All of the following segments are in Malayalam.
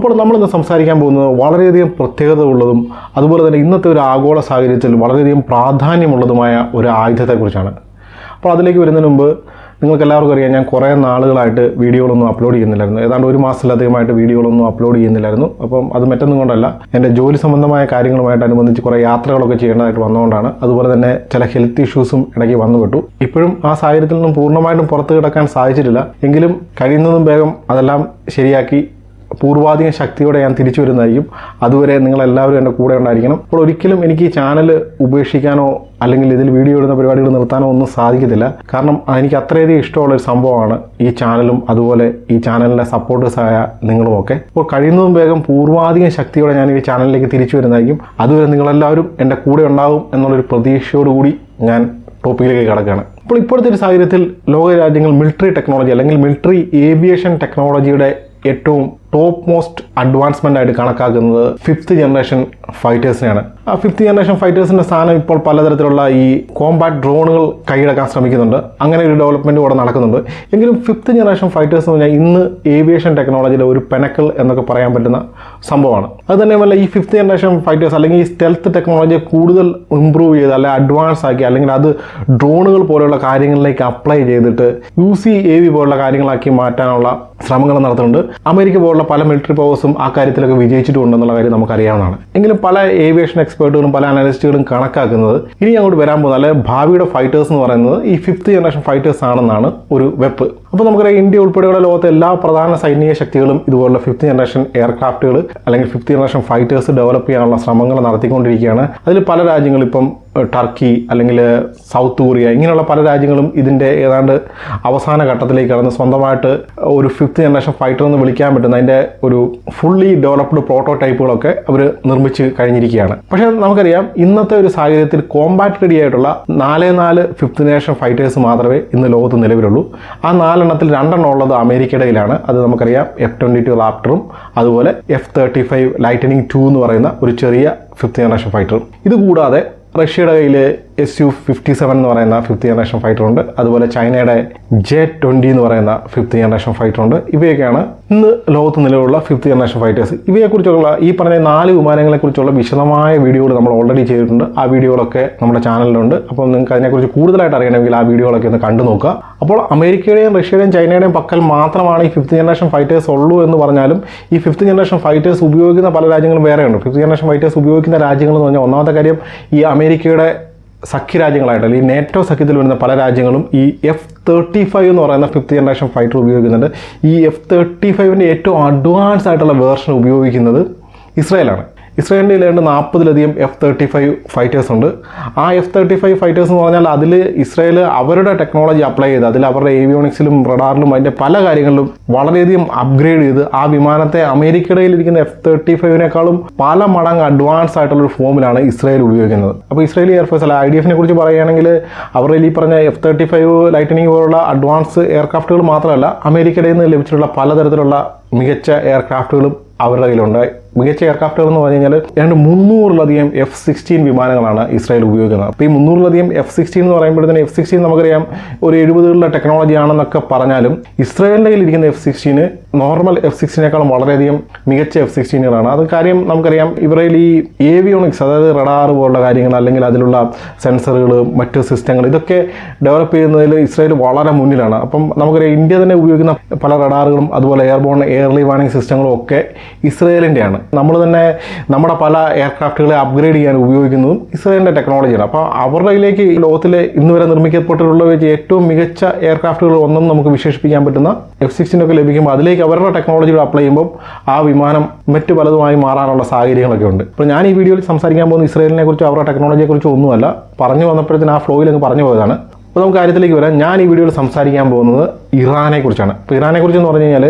അപ്പോൾ നമ്മൾ ഇന്ന് സംസാരിക്കാൻ പോകുന്നത് വളരെയധികം പ്രത്യേകത ഉള്ളതും അതുപോലെ തന്നെ ഇന്നത്തെ ഒരു ആഗോള സാഹചര്യത്തിൽ വളരെയധികം പ്രാധാന്യമുള്ളതുമായ ഒരു ആയുധത്തെക്കുറിച്ചാണ്. അപ്പോൾ അതിലേക്ക് വരുന്നതിന് മുമ്പ് നിങ്ങൾക്ക് എല്ലാവർക്കും അറിയാം ഞാൻ കുറേ നാളുകളായിട്ട് വീഡിയോകളൊന്നും അപ്ലോഡ് ചെയ്യുന്നില്ലായിരുന്നു. ഏതാണ്ട് ഒരു മാസത്തിലധികമായിട്ട് വീഡിയോകളൊന്നും അപ്ലോഡ് ചെയ്യുന്നില്ലായിരുന്നു. അപ്പം അത് മറ്റൊന്നും കൊണ്ടല്ല. എന്റെ ജോലി സംബന്ധമായ കാര്യങ്ങളുമായിട്ട് അനുബന്ധിച്ച് കുറേ യാത്രകളൊക്കെ ചെയ്യേണ്ടതായിട്ട് വന്നതുകൊണ്ടാണ്. അതുപോലെ തന്നെ ചില ഹെൽത്ത് ഇഷ്യൂസും ഇടയ്ക്ക് വന്നുപെട്ടു ഇപ്പോഴും ആ സാഹചര്യത്തിൽ നിന്നും പൂർണമായിട്ടും പുറത്ത് കിടക്കാൻ സാധിച്ചിട്ടില്ല. എങ്കിലും കഴിയുന്നതും വേഗം അതെല്ലാം ശരിയാക്കി പൂർവാധിക ശക്തിയോടെ ഞാൻ തിരിച്ചു വരുന്നതായിരിക്കും. അതുവരെ നിങ്ങളെല്ലാവരും എന്റെ കൂടെ ഉണ്ടായിരിക്കണം. അപ്പോൾ ഒരിക്കലും എനിക്ക് ഈ ചാനൽ ഉപേക്ഷിക്കാനോ അല്ലെങ്കിൽ ഇതിൽ വീഡിയോ ഇടുന്ന പരിപാടികൾ നിർത്താനോ ഒന്നും സാധിക്കത്തില്ല. കാരണം എനിക്ക് അത്രയധികം ഇഷ്ടമുള്ള ഒരു സംഭവമാണ് ഈ ചാനലും അതുപോലെ ഈ ചാനലിന്റെ സപ്പോർട്ടേഴ്സായ നിങ്ങളുമൊക്കെ അപ്പോൾ കഴിയുന്നതും വേഗം പൂർവാധിക ശക്തിയോടെ ഞാൻ ഈ ചാനലിലേക്ക് തിരിച്ചു വരുന്നതായിരിക്കും. അതുവരെ നിങ്ങളെല്ലാവരും എന്റെ കൂടെ ഉണ്ടാകും എന്നുള്ളൊരു പ്രതീക്ഷയോടുകൂടി ഞാൻ ടോപ്പിക്കിലേക്ക് കിടക്കുകയാണ്. അപ്പോൾ ഇപ്പോഴത്തെ ഒരു സാഹചര്യത്തിൽ ലോക രാജ്യങ്ങൾ മിലിറ്ററി ടെക്നോളജി അല്ലെങ്കിൽ മിലിറ്ററി ഏവിയേഷൻ ടെക്നോളജിയുടെ ഏറ്റവും ടോപ്പ് മോസ്റ്റ് അഡ്വാൻസ്മെന്റ് ആയിട്ട് കണക്കാക്കുന്നത് ഫിഫ്ത്ത് ജനറേഷൻ ഫൈറ്റേഴ്സിനെയാണ് ആ ഫിഫ്ത്ത് ജനറേഷൻ ഫൈറ്റേഴ്സിന്റെ സ്ഥാനം ഇപ്പോൾ പലതരത്തിലുള്ള ഈ കോമ്പാക്ട് ഡ്രോണുകൾ കൈയടക്കാൻ ശ്രമിക്കുന്നുണ്ട്. അങ്ങനെ ഒരു ഡെവലപ്മെന്റ് ഇവിടെ നടക്കുന്നുണ്ട്. എങ്കിലും ഫിഫ്ത്ത് ജനറേഷൻ ഫൈറ്റേഴ്സ് എന്ന് പറഞ്ഞാൽ ഇന്ന് ഏവിയേഷൻ ടെക്നോളജിയിലെ ഒരു പെനക്കൽ എന്നൊക്കെ പറയാൻ പറ്റുന്ന സംഭവമാണ്. അത് ഈ ഫിഫ്ത്ത് ജനറേഷൻ ഫൈറ്റേഴ്സ് അല്ലെങ്കിൽ ഈ സ്റ്റെൽത്ത് ടെക്നോളജിയെ കൂടുതൽ ഇമ്പ്രൂവ് ചെയ്ത് അല്ലെങ്കിൽ അഡ്വാൻസ് ആക്കി അല്ലെങ്കിൽ അത് ഡ്രോണുകൾ പോലെയുള്ള കാര്യങ്ങളിലേക്ക് അപ്ലൈ ചെയ്തിട്ട് യു സി എ വി പോലുള്ള കാര്യങ്ങളാക്കി മാറ്റാനുള്ള ശ്രമങ്ങൾ നടത്തുന്നുണ്ട്. അമേരിക്ക പോലുള്ള പല മിലിറ്ററി പവേഴ്സും ആ കാര്യത്തിലൊക്കെ വിജയിച്ചിട്ടുണ്ടെന്നുള്ള കാര്യം നമുക്കറിയാവുന്നതാണ്. എങ്കിലും പല ഏവിയേഷൻ എക്സ്പേർട്ടുകളും പല അനലിസ്റ്റുകളും കണക്കാക്കുന്നത് ഇനി അങ്ങോട്ട് വരാൻ പോകുന്ന അല്ലെ ഭാവിയുടെ ഫൈറ്റേഴ്സ് എന്ന് പറയുന്നത് ഈ ഫിഫ്ത്ത് ജനറേഷൻ ഫൈറ്റേഴ്സ് ആണെന്നാണ് ഒരു വെപ്പ്. അപ്പോൾ നമുക്കറിയാം ഇന്ത്യ ഉൾപ്പെടെയുള്ള ലോകത്തെ എല്ലാ പ്രധാന സൈനിക ശക്തികളും ഇതുപോലുള്ള ഫിഫ്ത്ത് ജനറേഷൻ എയർക്രാഫ്റ്റുകൾ അല്ലെങ്കിൽ ഫിഫ്ത്ത് ജനറേഷൻ ഫൈറ്റേഴ്സ് ഡെവലപ്പ് ചെയ്യാനുള്ള ശ്രമങ്ങൾ നടത്തിക്കൊണ്ടിരിക്കുകയാണ്. അതിൽ പല രാജ്യങ്ങളും ഇപ്പം ടർക്കി അല്ലെങ്കിൽ സൗത്ത് കൊറിയ ഇങ്ങനെയുള്ള പല രാജ്യങ്ങളും ഇതിന്റെ ഏതാണ്ട് അവസാന ഘട്ടത്തിലേക്ക് കടന്ന് സ്വന്തമായിട്ട് ഒരു ഫിഫ്ത്ത് ജനറേഷൻ ഫൈറ്റർ എന്ന് വിളിക്കാൻ പറ്റുന്ന അതിന്റെ ഒരു ഫുള്ളി ഡെവലപ്ഡ് പ്രോട്ടോടൈപ്പുകളൊക്കെ അവർ നിർമ്മിച്ച് കഴിഞ്ഞിരിക്കുകയാണ്. പക്ഷേ നമുക്കറിയാം ഇന്നത്തെ ഒരു സാഹചര്യത്തിൽ കോമ്പാക്ട് റെഡി ആയിട്ടുള്ള നാല് നാല് ഫിഫ്ത്ത് ജനറേഷൻ ഫൈറ്റേഴ്സ് മാത്രമേ ഇന്ന് ലോകത്ത് നിലവിലുള്ളൂ. ആ നാലെണ്ണത്തിൽ രണ്ടെണ്ണം ഉള്ളത് അമേരിക്കയുടെയിലാണ് അത് നമുക്കറിയാം എഫ് ട്വന്റി ടു റാപ്റ്ററും അതുപോലെ F thirty five lightning two എന്ന് പറയുന്ന ഒരു ചെറിയ ഫിഫ്ത്ത് ജനറേഷൻ ഫൈറ്ററും ഇത് കൂടാതെ റഷ്യയുടെ കയ്യിൽ എസ് യു ഫിഫ്റ്റി സെവൻ എന്ന് പറയുന്ന ഫിഫ്ത്ത് ജനറേഷൻ ഫൈറ്റർ ഉണ്ട്. അതുപോലെ ചൈനയുടെ ജെ ട്വന്റി എന്ന് പറയുന്ന ഫിഫ്ത്ത് ജനറേഷൻ ഫൈറ്റർ ഉണ്ട്. ഇവയൊക്കെയാണ് ഇന്ന് ലോകത്ത് നിലവിലുള്ള ഫിഫ്ത്ത് ജനറേഷൻ ഫൈറ്റേഴ്സ് ഇവയെക്കുറിച്ചുള്ള ഈ പറഞ്ഞ നാല് വിമാനങ്ങളെക്കുറിച്ചുള്ള വിശദമായ വീഡിയോകൾ നമ്മൾ ഓൾറെഡി ചെയ്തിട്ടുണ്ട്. ആ വീഡിയോകളൊക്കെ നമ്മുടെ ചാനലിലുണ്ട്. അപ്പോൾ നിങ്ങൾക്ക് അതിനെക്കുറിച്ച് കൂടുതലായിട്ട് അറിയണമെങ്കിൽ ആ വീഡിയോകളൊക്കെ ഒന്ന് കണ്ടു നോക്കുക. അപ്പോൾ അമേരിക്കയുടെയും റഷ്യയുടെയും ചൈനയുടെയും പക്കൽ മാത്രമാണ് ഈ ഫിഫ്ത്ത് ജനറേഷൻ ഫൈറ്റേഴ്സ് ഉള്ളൂ എന്ന് പറഞ്ഞാലും ഈ ഫിഫ്ത്ത് ജനറേഷൻ ഫൈറ്റേഴ്സ് ഉപയോഗിക്കുന്ന പല രാജ്യങ്ങളും വേറെയുണ്ട്. ഫിഫ്ത്ത് ജനറേഷൻ ഫൈറ്റേഴ്സ് ഉപയോഗിക്കുന്ന രാജ്യങ്ങൾ എന്ന് പറഞ്ഞാൽ ഒന്നാമത്തെ കാര്യം ഈ അമേരിക്കയുടെ സഖ്യരാജ്യങ്ങളായിട്ട് അല്ലെങ്കിൽ നേറ്റോ സഖ്യത്തിൽ വരുന്ന പല രാജ്യങ്ങളും ഈ എഫ് തേർട്ടി ഫൈവ് എന്ന് പറയുന്ന ഫിഫ്ത്ത് ജനറേഷൻ ഫൈറ്റർ ഉപയോഗിക്കുന്നുണ്ട്. ഈ എഫ് തേർട്ടി ഫൈവിന്റെ ഏറ്റവും അഡ്വാൻസ് ആയിട്ടുള്ള വേർഷൻ ഉപയോഗിക്കുന്നത് ഇസ്രായേലാണ്. ഇസ്രായേലിന്റെ ഏതാണ്ട് നാൽപ്പതിലധികം എഫ് തേർട്ടി ഫൈവ് ഫൈറ്റേഴ്സ് ഉണ്ട്. ആ എഫ് തേർട്ടി ഫൈവ് ഫൈറ്റേഴ്സ് എന്ന് പറഞ്ഞാൽ അതിൽ ഇസ്രായേൽ അവരുടെ ടെക്നോളജി അപ്ലൈ ചെയ്ത് അതിൽ അവരുടെ ഏവിയോണിക്സിലും റഡാറിലും അതിന്റെ പല കാര്യങ്ങളിലും വളരെയധികം അപ്ഗ്രേഡ് ചെയ്ത് ആ വിമാനത്തെ അമേരിക്കയുടെ ഇരിക്കുന്ന എഫ് തേർട്ടി ഫൈവിനേക്കാളും പല മടങ്ങ് അഡ്വാൻസ് ആയിട്ടുള്ള ഒരു ഫോമിലാണ് ഇസ്രായേൽ ഉപയോഗിക്കുന്നത്. അപ്പോൾ ഇസ്രായേലി എയർഫോഴ്സ് അല്ല ഐ ഡി എഫിനെ കുറിച്ച് പറയുകയാണെങ്കിൽ അവരുടെ ഈ പറഞ്ഞ എഫ് തേർട്ടി ഫൈവ് ലൈറ്റനിങ് പോലുള്ള അഡ്വാൻസ് എയർക്രാഫ്റ്റുകൾ മാത്രമല്ല അമേരിക്കയുടെ നിന്ന് ലഭിച്ചിട്ടുള്ള പലതരത്തിലുള്ള മികച്ച എയർക്രാഫ്റ്റുകളും അവരുടെ കയ്യിലുണ്ട്. മികച്ച എയർക്രാഫ്റ്റുകൾ എന്ന് പറഞ്ഞു കഴിഞ്ഞാൽ ഏതാണ്ട് മുന്നൂറിലധികം എഫ് സിക്സ്റ്റീൻ വിമാനങ്ങളാണ് ഇസ്രായേൽ ഉപയോഗിക്കുന്നത്. അപ്പോൾ ഈ മുന്നൂറിലധികം എഫ് സിക്സ്റ്റീൻ എന്ന് പറയുമ്പോഴത്തേന് എഫ് സിക്സ്റ്റീൻ നമുക്കറിയാം ഒരു എഴുപതുകളിലെ ടെക്നോളജി ആണെന്നൊക്കെ പറഞ്ഞാലും ഇസ്രായേലിന്റെ കയ്യിലിരിക്കുന്ന എഫ് സിക്സ്റ്റീന് നോർമൽ എഫ് സിക്സ്റ്റീനേക്കാളും വളരെയധികം മികച്ച എഫ് സിക്സ്റ്റീനുകളാണ് അത് കാര്യം നമുക്കറിയാം ഇവരിൽ ഈ ഏവിയോണിക്സ് അതായത് റഡാർ പോലുള്ള കാര്യങ്ങൾ അല്ലെങ്കിൽ അതിലുള്ള സെൻസറുകൾ മറ്റ് സിസ്റ്റങ്ങൾ ഇതൊക്കെ ഡെവലപ്പ് ചെയ്യുന്നതിൽ ഇസ്രായേൽ വളരെ മുന്നിലാണ്. അപ്പം നമുക്കറിയാം ഇന്ത്യ തന്നെ ഉപയോഗിക്കുന്ന പല റഡാറുകളും അതുപോലെ എയർബോൺ എയർലി വാണിംഗ് സിസ്റ്റങ്ങളും ഒക്കെ ഇസ്രായേലിന്റെയാണ് നമ്മൾ തന്നെ നമ്മുടെ പല എയർക്രാഫ്റ്റുകളെ അപ്ഗ്രേഡ് ചെയ്യാൻ ഉപയോഗിക്കുന്നതും ഇസ്രയേലിന്റെ ടെക്നോളജിയാണ് അപ്പോൾ അവരുടെ കയ്യിലേക്ക് ലോകത്തിലെ ഇന്ന് വരെ നിർമ്മിക്കപ്പെട്ടിട്ടുള്ള വെച്ച് ഏറ്റവും മികച്ച എയർക്രാഫ്റ്റുകൾ ഒന്നും നമുക്ക് വിശേഷിപ്പിക്കാൻ പറ്റുന്ന എഫ് സിക്സിനൊക്കെ ലഭിക്കുമ്പോൾ അതിലേക്ക് അവരുടെ ടെക്നോളജികൾ അപ്ലൈ ചെയ്യുമ്പോൾ ആ വിമാനം മറ്റു പലതുമായി മാറാനുള്ള സാഹചര്യങ്ങളൊക്കെ ഉണ്ട്. അപ്പോൾ ഞാൻ ഈ വീഡിയോയിൽ സംസാരിക്കാൻ പോകുന്ന ഇസ്രയേലിനെ കുറിച്ചോ അവരുടെ ടെക്നോളജിയെ കുറിച്ചോ ഒന്നുമല്ല. പറഞ്ഞു വന്നപ്പോഴത്തേന് ആ ഫ്ലോയിൽ അങ്ങ് പറഞ്ഞു പോയതാണ്. അപ്പോൾ നമുക്ക് കാര്യത്തിലേക്ക് വരാം. ഞാൻ ഈ വീഡിയോയിൽ സംസാരിക്കാൻ പോകുന്നത് ഇറാനെ കുറിച്ചാണ്. ഇപ്പോൾ ഇറാനെ കുറിച്ച് എന്ന് പറഞ്ഞു കഴിഞ്ഞാൽ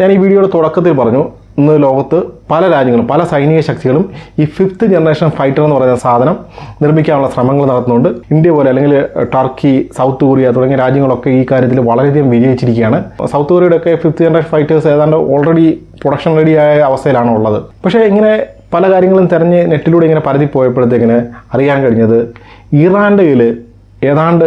ഞാൻ ഈ വീഡിയോയുടെ തുടക്കത്തിൽ പറഞ്ഞു. ഇന്ന് ലോകത്ത് പല രാജ്യങ്ങളും പല സൈനിക ശക്തികളും ഈ ഫിഫ്ത്ത് ജനറേഷൻ ഫൈറ്റർ എന്ന് പറയുന്ന സാധനം നിർമ്മിക്കാനുള്ള ശ്രമങ്ങൾ നടത്തുന്നുണ്ട്. ഇന്ത്യ പോലെ അല്ലെങ്കിൽ ടർക്കി സൗത്ത് കൊറിയ തുടങ്ങിയ രാജ്യങ്ങളൊക്കെ ഈ കാര്യത്തിൽ വളരെയധികം വിജയിച്ചിരിക്കുകയാണ്. സൗത്ത് കൊറിയയുടെ ഒക്കെ ഫിഫ്ത്ത് ജനറേഷൻ ഫൈറ്റേഴ്സ് ഏതാണ്ട് ഓൾറെഡി പ്രൊഡക്ഷൻ റെഡി ആയ അവസ്ഥയിലാണ് ഉള്ളത്. പക്ഷേ ഇങ്ങനെ പല കാര്യങ്ങളും തിരഞ്ഞ് നെറ്റിലൂടെ ഇങ്ങനെ പരതി പോയപ്പോഴത്തേക്കിന് അറിയാൻ കഴിഞ്ഞത് ഇറാന്റെ കയ്യിൽ ഏതാണ്ട്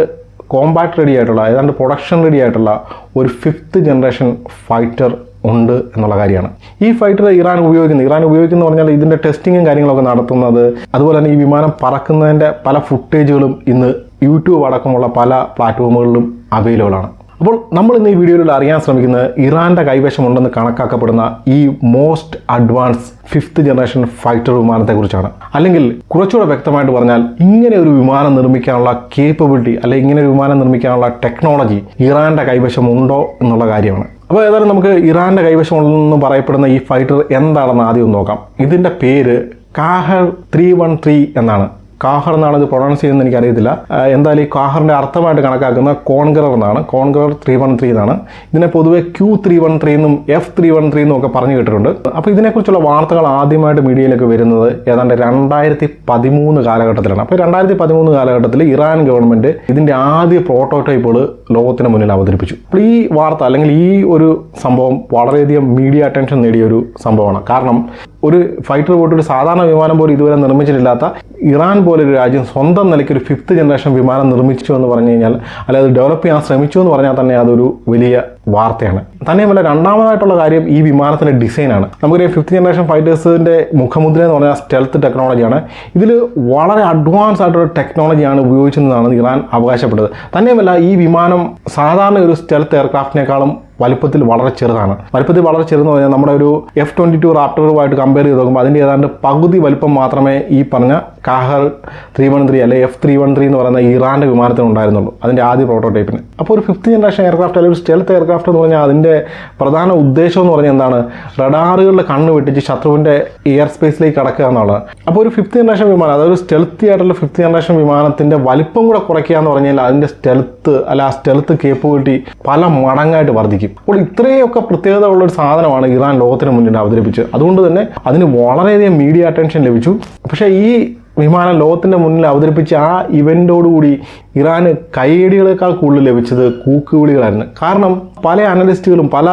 കോമ്പാക്ട് റെഡി ആയിട്ടുള്ള ഏതാണ്ട് പ്രൊഡക്ഷൻ റെഡി ആയിട്ടുള്ള ഒരു ഫിഫ്ത്ത് ജനറേഷൻ ഫൈറ്റർ ഉണ്ട് എന്നുള്ള കാര്യമാണ്. ഈ ഫൈറ്റർ ഇറാൻ ഉപയോഗിക്കുന്നത് ഇറാൻ ഉപയോഗിക്കുന്നത് പറഞ്ഞാൽ ഇതിന്റെ ടെസ്റ്റിങ്ങും കാര്യങ്ങളൊക്കെ നടത്തുന്നത് അതുപോലെ തന്നെ ഈ വിമാനം പറക്കുന്നതിന്റെ പല ഫുട്ടേജുകളും ഇന്ന് യൂട്യൂബ് അടക്കമുള്ള പല പ്ലാറ്റ്ഫോമുകളിലും അവൈലബിൾ ആണ്. അപ്പോൾ നമ്മൾ ഇന്ന് ഈ വീഡിയോയിൽ അറിയാൻ ശ്രമിക്കുന്നത് ഇറാന്റെ കൈവശം ഉണ്ടെന്ന് കണക്കാക്കപ്പെടുന്ന ഈ most advance fifth generation fighter വിമാനത്തെക്കുറിച്ചാണ്. അല്ലെങ്കിൽ കുറച്ചുകൂടെ വ്യക്തമായിട്ട് പറഞ്ഞാൽ ഇങ്ങനെ ഒരു വിമാനം നിർമ്മിക്കാനുള്ള കേപ്പബിലിറ്റി അല്ലെങ്കിൽ ഇങ്ങനെ ഒരു വിമാനം നിർമ്മിക്കാനുള്ള ടെക്നോളജി ഇറാന്റെ കൈവശം ഉണ്ടോ എന്നുള്ള കാര്യമാണ്. അപ്പോൾ ഏതായാലും നമുക്ക് ഇറാന്റെ കൈവശമുണ്ടെന്ന് പറയപ്പെടുന്ന ഈ ഫൈറ്റർ എന്താണെന്ന് ആദ്യം നോക്കാം. ഇതിന്റെ പേര് കാഹർ ത്രീ വൺ ത്രീ എന്നാണ്. കാഹർ എന്നാണ് ഇത് പ്രൊണൗൺസ് ചെയ്യുന്നത് എനിക്കറിയത്തില്ല എന്തായാലും ഈ കാഹറിന്റെ അർത്ഥമായിട്ട് കണക്കാക്കുന്ന കോൺഗ്രർ എന്നാണ്. കോൺഗ്രർ ത്രീ വൺ ത്രീ എന്നാണ്. ഇതിനെ പൊതുവെ ക്യൂ ത്രീ വൺ ത്രീ എന്നും എഫ് ത്രീ വൺ ത്രീ എന്നും ഒക്കെ പറഞ്ഞു കേട്ടിട്ടുണ്ട്. അപ്പോൾ ഇതിനെക്കുറിച്ചുള്ള വാർത്തകൾ ആദ്യമായിട്ട് മീഡിയയിലേക്ക് വരുന്നത് ഏതാണ്ട് രണ്ടായിരത്തി പതിമൂന്ന് കാലഘട്ടത്തിലാണ്. അപ്പോൾ രണ്ടായിരത്തി പതിമൂന്ന് കാലഘട്ടത്തിൽ ഇറാൻ ഗവൺമെന്റ് ഇതിന്റെ ആദ്യ പ്രോട്ടോടൈപ്പുകൾ ലോകത്തിന് മുന്നിൽ അവതരിപ്പിച്ചു. അപ്പോൾ ഈ വാർത്ത അല്ലെങ്കിൽ ഈ ഒരു സംഭവം വളരെയധികം മീഡിയ അറ്റൻഷൻ നേടിയ ഒരു സംഭവമാണ്. കാരണം ഒരു ഫൈറ്റർ ബോട്ട് ഒരു സാധാരണ വിമാനം പോലും ഇതുവരെ നിർമ്മിച്ചിട്ടില്ലാത്ത ഇറാൻ പോലൊരു രാജ്യം സ്വന്തം നിലയ്ക്ക് ഒരു ഫിഫ്ത്ത് ജനറേഷൻ വിമാനം നിർമ്മിച്ചു എന്ന് പറഞ്ഞു കഴിഞ്ഞാൽ അല്ലെങ്കിൽ ഡെവലപ്പ് ചെയ്യാൻ ശ്രമിച്ചു എന്ന് പറഞ്ഞാൽ തന്നെ അതൊരു വലിയ വാർത്തയാണ്. തന്നെയുമല്ല രണ്ടാമതായിട്ടുള്ള കാര്യം ഈ വിമാനത്തിന്റെ ഡിസൈനാണ്. നമുക്കറിയാം ഫിഫ്ത്ത് ജനറേഷൻ ഫൈറ്റേഴ്സിന്റെ മുഖമുദ്ര എന്ന് പറഞ്ഞാൽ സ്റ്റെൽത്ത് ടെക്നോളജിയാണ് ഇതിൽ വളരെ അഡ്വാൻസ് ആയിട്ടുള്ള ടെക്നോളജിയാണ് ഉപയോഗിച്ചതെന്നാണ് ഇറാൻ അവകാശപ്പെട്ടത്. തന്നെയുമല്ല ഈ വിമാനം സാധാരണ ഒരു സ്റ്റെൽത്ത് എയർക്രാഫ്റ്റിനേക്കാളും വലുപ്പത്തിൽ വളരെ ചെറുതാണ്. വലിപ്പത്തിൽ വളരെ ചെറുതെന്ന് പറഞ്ഞാൽ നമ്മുടെ ഒരു എഫ് ട്വന്റി ടു റാപ്റ്ററുമായിട്ട് കമ്പയർ ചെയ്ത് നോക്കുമ്പോൾ അതിന്റെ ഏതാണ്ട് പകുതി വലിപ്പം മാത്രമേ ഈ പറഞ്ഞ കാഹർ ത്രീ വൺ ത്രീ അല്ലെ എഫ് ത്രീ വൺ ത്രീ എന്ന് പറയുന്ന ഇറാന്റെ വിമാനത്തിന് ഉണ്ടായിരുന്നുള്ളൂ അതിന്റെ ആദ്യ പ്രോട്ടോടൈപ്പിന് അപ്പോൾ ഒരു ഫിഫ്ത്ത് ജനറേഷൻ എയർക്രാഫ്റ്റ് അല്ലെങ്കിൽ ഒരു സ്റ്റെൽത്ത് എയർക്രാഫ്റ്റ് എന്ന് പറഞ്ഞാൽ അതിന്റെ പ്രധാന ഉദ്ദേശം എന്ന് പറഞ്ഞാൽ എന്താണ്? റഡാറുകളുടെ കണ്ണ് വെട്ടിച്ച് ശത്രുവിന്റെ എയർ സ്പേസിലേക്ക് കടക്കുക എന്നുള്ളത്. അപ്പോൾ ഒരു ഫിഫ്ത്ത് ജനറേഷൻ വിമാനം അതായത് സ്റ്റെൽത്തി ആയിട്ടുള്ള ഫിഫ്ത്ത് ജനറേഷൻ വിമാനത്തിന്റെ വലിപ്പം കൂടെ കുറയ്ക്കുക എന്ന് പറഞ്ഞാൽ അതിന്റെ സ്റ്റെൽത്ത് അല്ല ആ സ്റ്റെൽത്ത് കേപ്പബിലിറ്റി പല മടങ്ങായിട്ട് വർദ്ധിക്കും. അപ്പോൾ ഇത്രയൊക്കെ പ്രത്യേകത ഉള്ള ഒരു സാധനമാണ് ഇറാൻ ലോകത്തിന് മുന്നിൽ അവതരിപ്പിച്ചത്. അതുകൊണ്ട് തന്നെ അതിന് വളരെയധികം മീഡിയ അറ്റൻഷൻ ലഭിച്ചു. പക്ഷേ ഈ വിമാനം ലോകത്തിന്റെ മുന്നിൽ അവതരിപ്പിച്ച ആ ഇവന്റോടുകൂടി ഇറാന് കൈയടികളേക്കാൾ കൂടുതൽ ലഭിച്ചത് കൂക്കുവിളികളായിരുന്നു. കാരണം പല അനലിസ്റ്റുകളും പല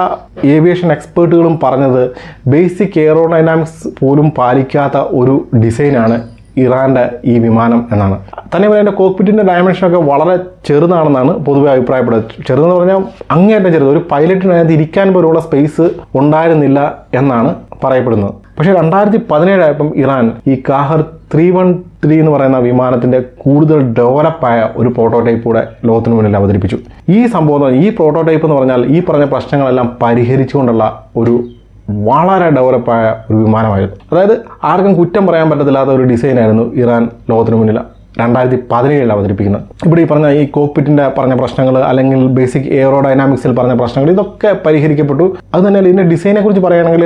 ഏവിയേഷൻ എക്സ്പേർട്ടുകളും പറഞ്ഞത് ബേസിക് എയറോഡൈനാമിക്സ് പോലും പാലിക്കാത്ത ഒരു ഡിസൈനാണ് ഇറാന്റെ ഈ വിമാനം എന്നാണ്. തന്നെ അതിന്റെ കോക്പിറ്റിന്റെ ഡയമെൻഷനൊക്കെ വളരെ ചെറുതാണെന്നാണ് പൊതുവെ അഭിപ്രായപ്പെടുന്നത്. ചെറുതെന്ന് പറഞ്ഞാൽ അങ്ങേയറ്റം ചെറുത്. ഒരു പൈലറ്റിനകത്ത് ഇരിക്കാൻ പോലുള്ള സ്പേസ് ഉണ്ടായിരുന്നില്ല എന്നാണ് പറയപ്പെടുന്നത്. പക്ഷേ രണ്ടായിരത്തി പതിനേഴായപ്പം ഇറാൻ ഈ കാഹർ ത്രീ വൺ ത്രീ എന്ന് പറയുന്ന വിമാനത്തിന്റെ കൂടുതൽ ഡെവലപ്പായ ഒരു പ്രോട്ടോടൈപ്പ് കൂടെ ലോകത്തിന് മുന്നിൽ അവതരിപ്പിച്ചു. ഈ സംഭവം ഈ പ്രോട്ടോടൈപ്പ് എന്ന് പറഞ്ഞാൽ ഈ പറഞ്ഞ പ്രശ്നങ്ങളെല്ലാം പരിഹരിച്ചുകൊണ്ടുള്ള ഒരു വളരെ ഡെവലപ്പായ ഒരു വിമാനമായിരുന്നു. അതായത് ആർക്കും കുറ്റം പറയാൻ പറ്റത്തില്ലാത്ത ഒരു ഡിസൈനായിരുന്നു ഇറാൻ ലോകത്തിന് മുന്നിൽ രണ്ടായിരത്തി പതിനേഴിൽ അവതരിപ്പിക്കുന്നത്. ഇവിടെ ഈ പറഞ്ഞ ഈ കോക്പിറ്റിന്റെ പറഞ്ഞ പ്രശ്നങ്ങൾ അല്ലെങ്കിൽ ബേസിക് എയറോ ഡൈനാമിക്സിൽ പറഞ്ഞ പ്രശ്നങ്ങൾ ഇതൊക്കെ പരിഹരിക്കപ്പെട്ടു. അത് തന്നെ ഇതിന്റെ ഡിസൈനെ കുറിച്ച് പറയുകയാണെങ്കിൽ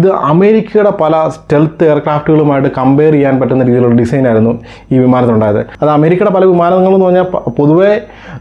ഇത് അമേരിക്കയുടെ പല സ്റ്റെൽത്ത് എയർക്രാഫ്റ്റുകളുമായിട്ട് കമ്പയർ ചെയ്യാൻ പറ്റുന്ന രീതിയിലുള്ള ഡിസൈനായിരുന്നു ഈ വിമാനത്തിനുണ്ടായത്. അത് അമേരിക്കയുടെ പല വിമാനങ്ങളെന്ന് പറഞ്ഞാൽ പൊതുവേ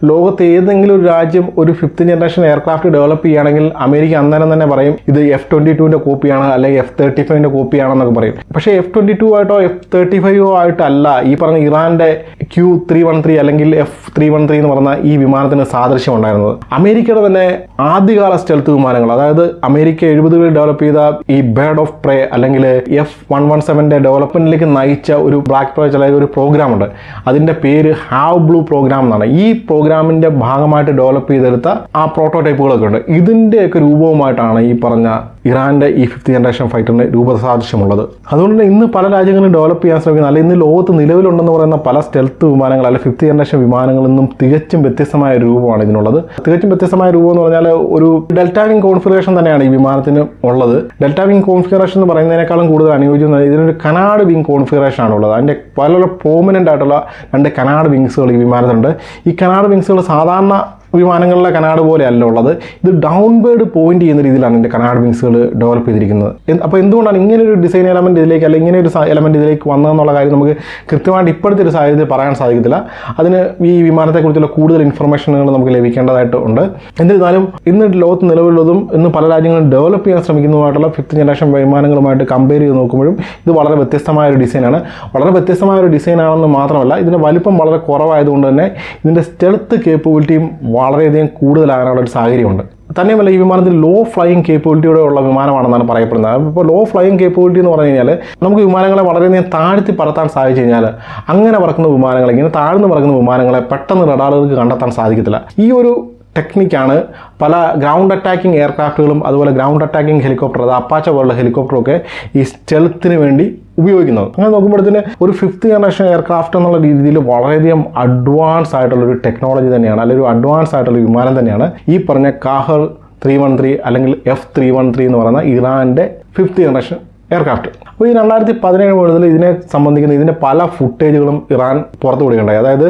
ലോകത്ത് ഏതെങ്കിലും ഒരു രാജ്യം ഒരു ഫിഫ്ത്ത് ജനറേഷൻ എയർക്രാഫ്റ്റ് ഡെവലപ്പ് ചെയ്യുകയാണെങ്കിൽ അമേരിക്ക അന്നേരം തന്നെ പറയും ഇത് എഫ് ട്വന്റി ടുവിന്റെ കോപ്പിയാണ് അല്ലെങ്കിൽ എഫ് തേർട്ടി ഫൈവിന്റെ കോപ്പിയാണെന്നൊക്കെ പറയും. പക്ഷേ എഫ് ട്വന്റി ടു ആയിട്ടോ എഫ് തേർട്ടി ഫൈവോ ആയിട്ടല്ല ഈ പറഞ്ഞ ഇറാന്റെ ക്യൂ ത്രീ വൺ ത്രീ അല്ലെങ്കിൽ എഫ് ത്രീ വൺ ത്രീ എന്ന് പറഞ്ഞ ഈ വിമാനത്തിന് സാദൃശ്യം ഉണ്ടായിരുന്നത് അമേരിക്കയുടെ തന്നെ ആദ്യകാല സ്റ്റെൽത്ത് വിമാനങ്ങൾ അതായത് അമേരിക്ക എഴുപതുകളിൽ ഡെവലപ്പ് ചെയ്ത ഈ ബേർഡ് ഓഫ് പ്രേ അല്ലെങ്കിൽ എഫ് വൺ വൺ സെവന്റെ ഡെവലപ്മെന്റിലേക്ക് നയിച്ച ഒരു ബ്ലാക്ക് പ്രോജക്റ്റ് അല്ലെങ്കിൽ ഒരു പ്രോഗ്രാം ഉണ്ട്. അതിന്റെ പേര് ഹാവ് ബ്ലൂ പ്രോഗ്രാം എന്നാണ്. ഈ പ്രോഗ്രാമിന്റെ ഭാഗമായിട്ട് ഡെവലപ്പ് ചെയ്തെടുത്ത ആ പ്രോട്ടോടൈപ്പുകളൊക്കെ ഉണ്ട്. ഇതിന്റെയൊക്കെ രൂപവുമായിട്ടാണ് ഈ പറഞ്ഞ ഇറാന്റെ ഈ ഫിഫ്ത്ത് ജനറേഷൻ ഫൈറ്ററിന് രൂപസാദൃശ്യമുള്ളത്. അതുകൊണ്ട് തന്നെ ഇന്ന് പല രാജ്യങ്ങളും ഡെവലപ്പ് ചെയ്യാൻ ശ്രമിക്കുന്നത് അല്ലെങ്കിൽ ഇന്ന് ലോകത്ത് നിലവിലുണ്ടെന്ന് പറയുന്ന പല സ്റ്റെൽത്ത് വിമാനങ്ങൾ അല്ലെങ്കിൽ ഫിഫ്ത്ത് ജനറേഷൻ വിമാനങ്ങളിൽ നിന്നും തികച്ചും വ്യത്യസ്തമായ രൂപമാണ് ഇതിനുള്ളത്. തികച്ചും വ്യത്യസ്തമായ രൂപം എന്ന് പറഞ്ഞാൽ ഒരു ഡെൽറ്റ വിങ് കോൺഫിഗറേഷൻ തന്നെയാണ് ഈ വിമാനത്തിന് ഉള്ളത്. ഡെൽറ്റ വിങ് കോൺഫിഗറേഷൻ എന്ന് പറയുന്നതിനേക്കാളും കൂടുതൽ അനുയോജ്യം ഇതിനൊരു കനാഡ് വിങ് കോൺഫിഗറേഷൻ ആണ് ഉള്ളത്. അതിന്റെ വളരെ പ്രോമിനന്റ് ആയിട്ടുള്ള രണ്ട് കനാഡ് വിങ്സുകൾ ഈ വിമാനത്തിലുണ്ട് ഈ കനാഡ് വിങ്സുകൾ സാധാരണ വിമാനങ്ങളിലെ കനാട് പോലെ അല്ല ഉള്ളത്. ഇത് ഡൗൺ ബേർഡ് പോയിന്റ് ചെയ്യുന്ന രീതിയിലാണ് ഇതിന്റെ കനാട് വിങ്സുകൾ ഡെവലപ്പ് ചെയ്തിരിക്കുന്നത്. അപ്പോൾ എന്തുകൊണ്ടാണ് ഇങ്ങനെ ഒരു ഡിസൈൻ എലമെന്റ് ഇതിലേക്ക് അല്ലെങ്കിൽ ഇങ്ങനെ ഒരു എലമെന്റ് ഇതിലേക്ക് വന്നതെന്നുള്ള കാര്യം നമുക്ക് കൃത്യമായിട്ട് ഇപ്പോഴത്തെ ഒരു സാഹചര്യത്തിൽ പറയാൻ സാധിക്കത്തില്ല. അതിന് ഈ വിമാനത്തെക്കുറിച്ചുള്ള കൂടുതൽ ഇൻഫർമേഷനുകൾ നമുക്ക് ലഭിക്കേണ്ടതായിട്ട് ഉണ്ട്. എന്നിരുന്നാലും ഇന്ന് ലോകത്ത് നിലവിലുള്ളതും ഇന്ന് പല രാജ്യങ്ങളും ഡെവലപ്പ് ചെയ്യാൻ ശ്രമിക്കുന്നതുമായിട്ടുള്ള ഫിഫ്ത്ത് ജനറേഷൻ വിമാനങ്ങളുമായിട്ട് കമ്പയർ ചെയ്ത് നോക്കുമ്പോഴും ഇത് വളരെ വ്യത്യസ്തമായ ഒരു ഡിസൈനാണ് വളരെ വ്യത്യസ്തമായ ഒരു ഡിസൈൻ ആണെന്ന് മാത്രമല്ല ഇതിന്റെ വലിപ്പം വളരെ കുറവായതുകൊണ്ട് തന്നെ ഇതിന്റെ സ്റ്റെൽത്ത് കേപ്പബിലിറ്റിയും വളരെയധികം കൂടുതലാകാനുള്ള ഒരു സാഹചര്യമുണ്ട്. തന്നെയുമല്ല ഈ വിമാനത്തിൽ ലോ ഫ്ലൈയിങ് കേപ്പബിലിറ്റിയോടെ ഉള്ള വിമാനമാണെന്നാണ് പറയപ്പെടുന്നത്. ഇപ്പോൾ ലോ ഫ്ലൈയിങ് കേപ്പബിലിറ്റി എന്ന് പറഞ്ഞു കഴിഞ്ഞാൽ നമുക്ക് വിമാനങ്ങളെ വളരെയധികം താഴ്ത്തി പറത്താൻ സാധിച്ചു കഴിഞ്ഞാൽ അങ്ങനെ പറക്കുന്ന വിമാനങ്ങൾ ഇങ്ങനെ താഴ്ന്നു പറക്കുന്ന വിമാനങ്ങളെ പെട്ടെന്ന് റഡാറുകൾക്ക് കണ്ടെത്താൻ സാധിക്കത്തില്ല. ഈ ഒരു ടെക്നിക്കാണ് പല ഗ്രൗണ്ട് അറ്റാക്കിംഗ് എയർക്രാഫ്റ്റുകളും അതുപോലെ ഗ്രൗണ്ട് അറ്റാക്കിംഗ് ഹെലികോപ്റ്റർ അത് അപ്പാച്ച പോലുള്ള ഹെലികോപ്റ്ററൊക്കെ ഈ സ്റ്റെൽത്തിന് വേണ്ടി ഉപയോഗിക്കുന്നത്. അങ്ങനെ നോക്കുമ്പോഴത്തേന് ഒരു ഫിഫ്ത്ത് ജനറേഷൻ എയർക്രാഫ്റ്റ് എന്നുള്ള രീതിയിൽ വളരെയധികം അഡ്വാൻസ് ആയിട്ടുള്ള ഒരു ടെക്നോളജി തന്നെയാണ് അല്ലെങ്കിൽ ഒരു അഡ്വാൻസ് ആയിട്ടുള്ള വിമാനം തന്നെയാണ് ഈ പറഞ്ഞ കാഹർ ത്രീ വൺ ത്രീ അല്ലെങ്കിൽ എഫ് ത്രീ വൺ ത്രീ എന്ന് പറയുന്ന ഇറാന്റെ ഫിഫ്ത്ത് ജനറേഷൻ എയർക്രാഫ്റ്റ് അപ്പോൾ ഈ രണ്ടായിരത്തി പതിനേഴ് മുതൽ ഇതിനെ സംബന്ധിക്കുന്ന ഇതിന്റെ പല ഫുട്ടേജുകളും ഇറാൻ പുറത്തു വിടുകയുണ്ടായി. അതായത്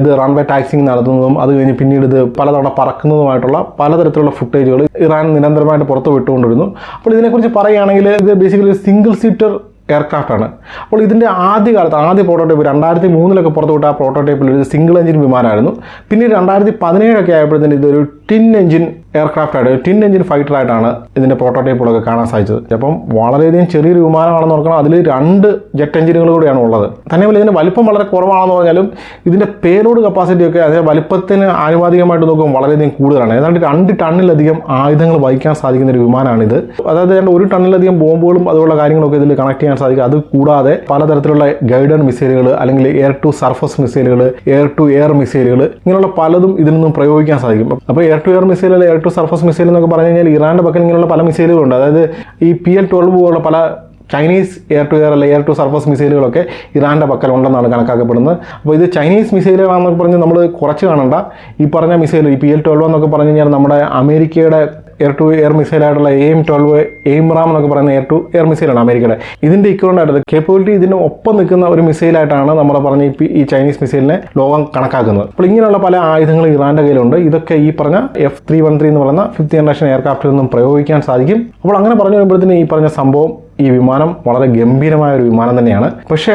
ഇത് റൺവേ ടാക്സിങ് നടത്തുന്നതും അത് കഴിഞ്ഞ് പിന്നീട് ഇത് പലതവണ പറക്കുന്നതുമായിട്ടുള്ള പലതരത്തിലുള്ള ഫുട്ടേജുകൾ ഇറാൻ നിരന്തരമായിട്ട് പുറത്തു വിട്ടുകൊണ്ടിരുന്നു. അപ്പോൾ ഇതിനെക്കുറിച്ച് പറയുകയാണെങ്കിൽ ഇത് ബേസിക്കലി സിംഗിൾ സീറ്റർ എയർക്രാഫ്റ്റ് ആണ് അപ്പോൾ ഇതിന്റെ ആദ്യ കാലത്ത് ആദ്യ പ്രോട്ടോടൈപ്പ് രണ്ടായിരത്തി മൂന്നിലൊക്കെ പുറത്തുവിട്ട ആ പ്രോട്ടോടൈപ്പിൽ ഒരു സിംഗിൾ എഞ്ചിൻ വിമാനമായിരുന്നു പിന്നീട് രണ്ടായിരത്തി പതിനേഴൊക്കെ ആയപ്പോഴത്തേന് ഇതൊരു ടിൻ എഞ്ചിൻ എയർക്രാഫ്റ്റ് ആയിട്ട് ടിൻ എഞ്ചിൻ ഫൈറ്റർ ആയിട്ടാണ് ഇതിന്റെ പ്രോട്ടോടൈപ്പുകളൊക്കെ കാണാൻ സാധിച്ചത്. അപ്പം വളരെയധികം ചെറിയൊരു വിമാനമാണെന്ന് നോക്കണം അതിൽ രണ്ട് ജെറ്റ് എഞ്ചിനുകൾ കൂടിയാണ് ഉള്ളത്. തന്നെയുമല്ല ഇതിന്റെ വലിപ്പം വളരെ കുറവാണെന്ന് പറഞ്ഞാലും ഇതിന്റെ പേലോഡ് കപ്പാസിറ്റിയൊക്കെ അതിന്റെ വലിപ്പത്തിന് ആനുപാതികമായിട്ട് നോക്കുമ്പോൾ വളരെയധികം കൂടുതലാണ്. ഏതാണ്ട് രണ്ട് ടണ്ണിലധികം ആയുധങ്ങൾ വഹിക്കാൻ സാധിക്കുന്ന ഒരു വിമാനമാണിത്. അതായത് ഒരു ടണ്ണിലധികം ബോംബുകളും അതുപോലുള്ള കാര്യങ്ങളൊക്കെ ഇതിൽ കണക്ട് ചെയ്യാൻ സാധിക്കും. അത് കൂടാതെ പലതരത്തിലുള്ള ഗൈഡഡ് മിസൈലുകൾ അല്ലെങ്കിൽ എയർ ടു സർഫസ് മിസൈലുകൾ എയർ ടു എയർ മിസൈലുകൾ ഇങ്ങനെയുള്ള പലതും ഇതിൽ നിന്നും പ്രയോഗിക്കാൻ സാധിക്കും. അപ്പോൾ എയർ ടു എയർ മിസൈൽ അല്ലെങ്കിൽ എയർ ടു സർഫസ് മിസൈൽ എന്നൊക്കെ പറഞ്ഞു കഴിഞ്ഞാൽ ഇറാന്റെ പക്കൽ ഇങ്ങനെയുള്ള പല മിസൈലുകളുണ്ട്. അതായത് ഈ പി എൽ ട്വൽവ് പോലുള്ള പല ചൈനീസ് എയർ ടു എയർ അല്ലെങ്കിൽ എയർ ടു സർഫസ് മിസൈലുകളൊക്കെ ഇറാന്റെ പക്കൽ ഉണ്ടെന്നാണ് കണക്കാക്കപ്പെടുന്നത്. അപ്പോൾ ഇത് ചൈനീസ് മിസൈലുകളാണെന്നൊക്കെ പറഞ്ഞ് നമ്മൾ കുറച്ച് കാണണ്ട. ഈ പറഞ്ഞ മിസൈൽ ഈ പി എൽ ട്വൽവ് എന്നൊക്കെ പറഞ്ഞു കഴിഞ്ഞാൽ നമ്മുടെ അമേരിക്കയുടെ എയർ ടു എയർ മിസൈലായിട്ടുള്ള എയിം ട്വൽവ് എയിം റാം എന്നൊക്കെ പറയുന്ന എയർ ടു എയർ മിസൈലാണ് അമേരിക്കയുടെ. ഇതിന്റെ ഇക്വലന്റ് ആയിട്ട് കേപ്പബിലിറ്റി ഇതിന് ഒപ്പം നിൽക്കുന്ന ഒരു മിസൈലായിട്ടാണ് നമ്മുടെ പറഞ്ഞ ഈ ചൈനീസ് മിസൈലിനെ ലോകം കണക്കാക്കുന്നത്. അപ്പോൾ ഇങ്ങനെയുള്ള പല ആയുധങ്ങൾ ഇറാന്റെ കയ്യിലുണ്ട്. ഇതൊക്കെ ഈ പറഞ്ഞ എഫ് ത്രീ വൺ ത്രീ എന്ന് പറയുന്ന ഫിഫ്ത്ത് ജനറേഷൻ എയർക്രാഫ്റ്റിൽ നിന്നും പ്രയോഗിക്കാൻ സാധിക്കും. അപ്പോൾ അങ്ങനെ പറഞ്ഞു വരുമ്പോഴത്തേന് ഈ പറഞ്ഞ സംഭവം ഈ വിമാനം വളരെ ഗംഭീരമായ ഒരു വിമാനം തന്നെയാണ്. പക്ഷേ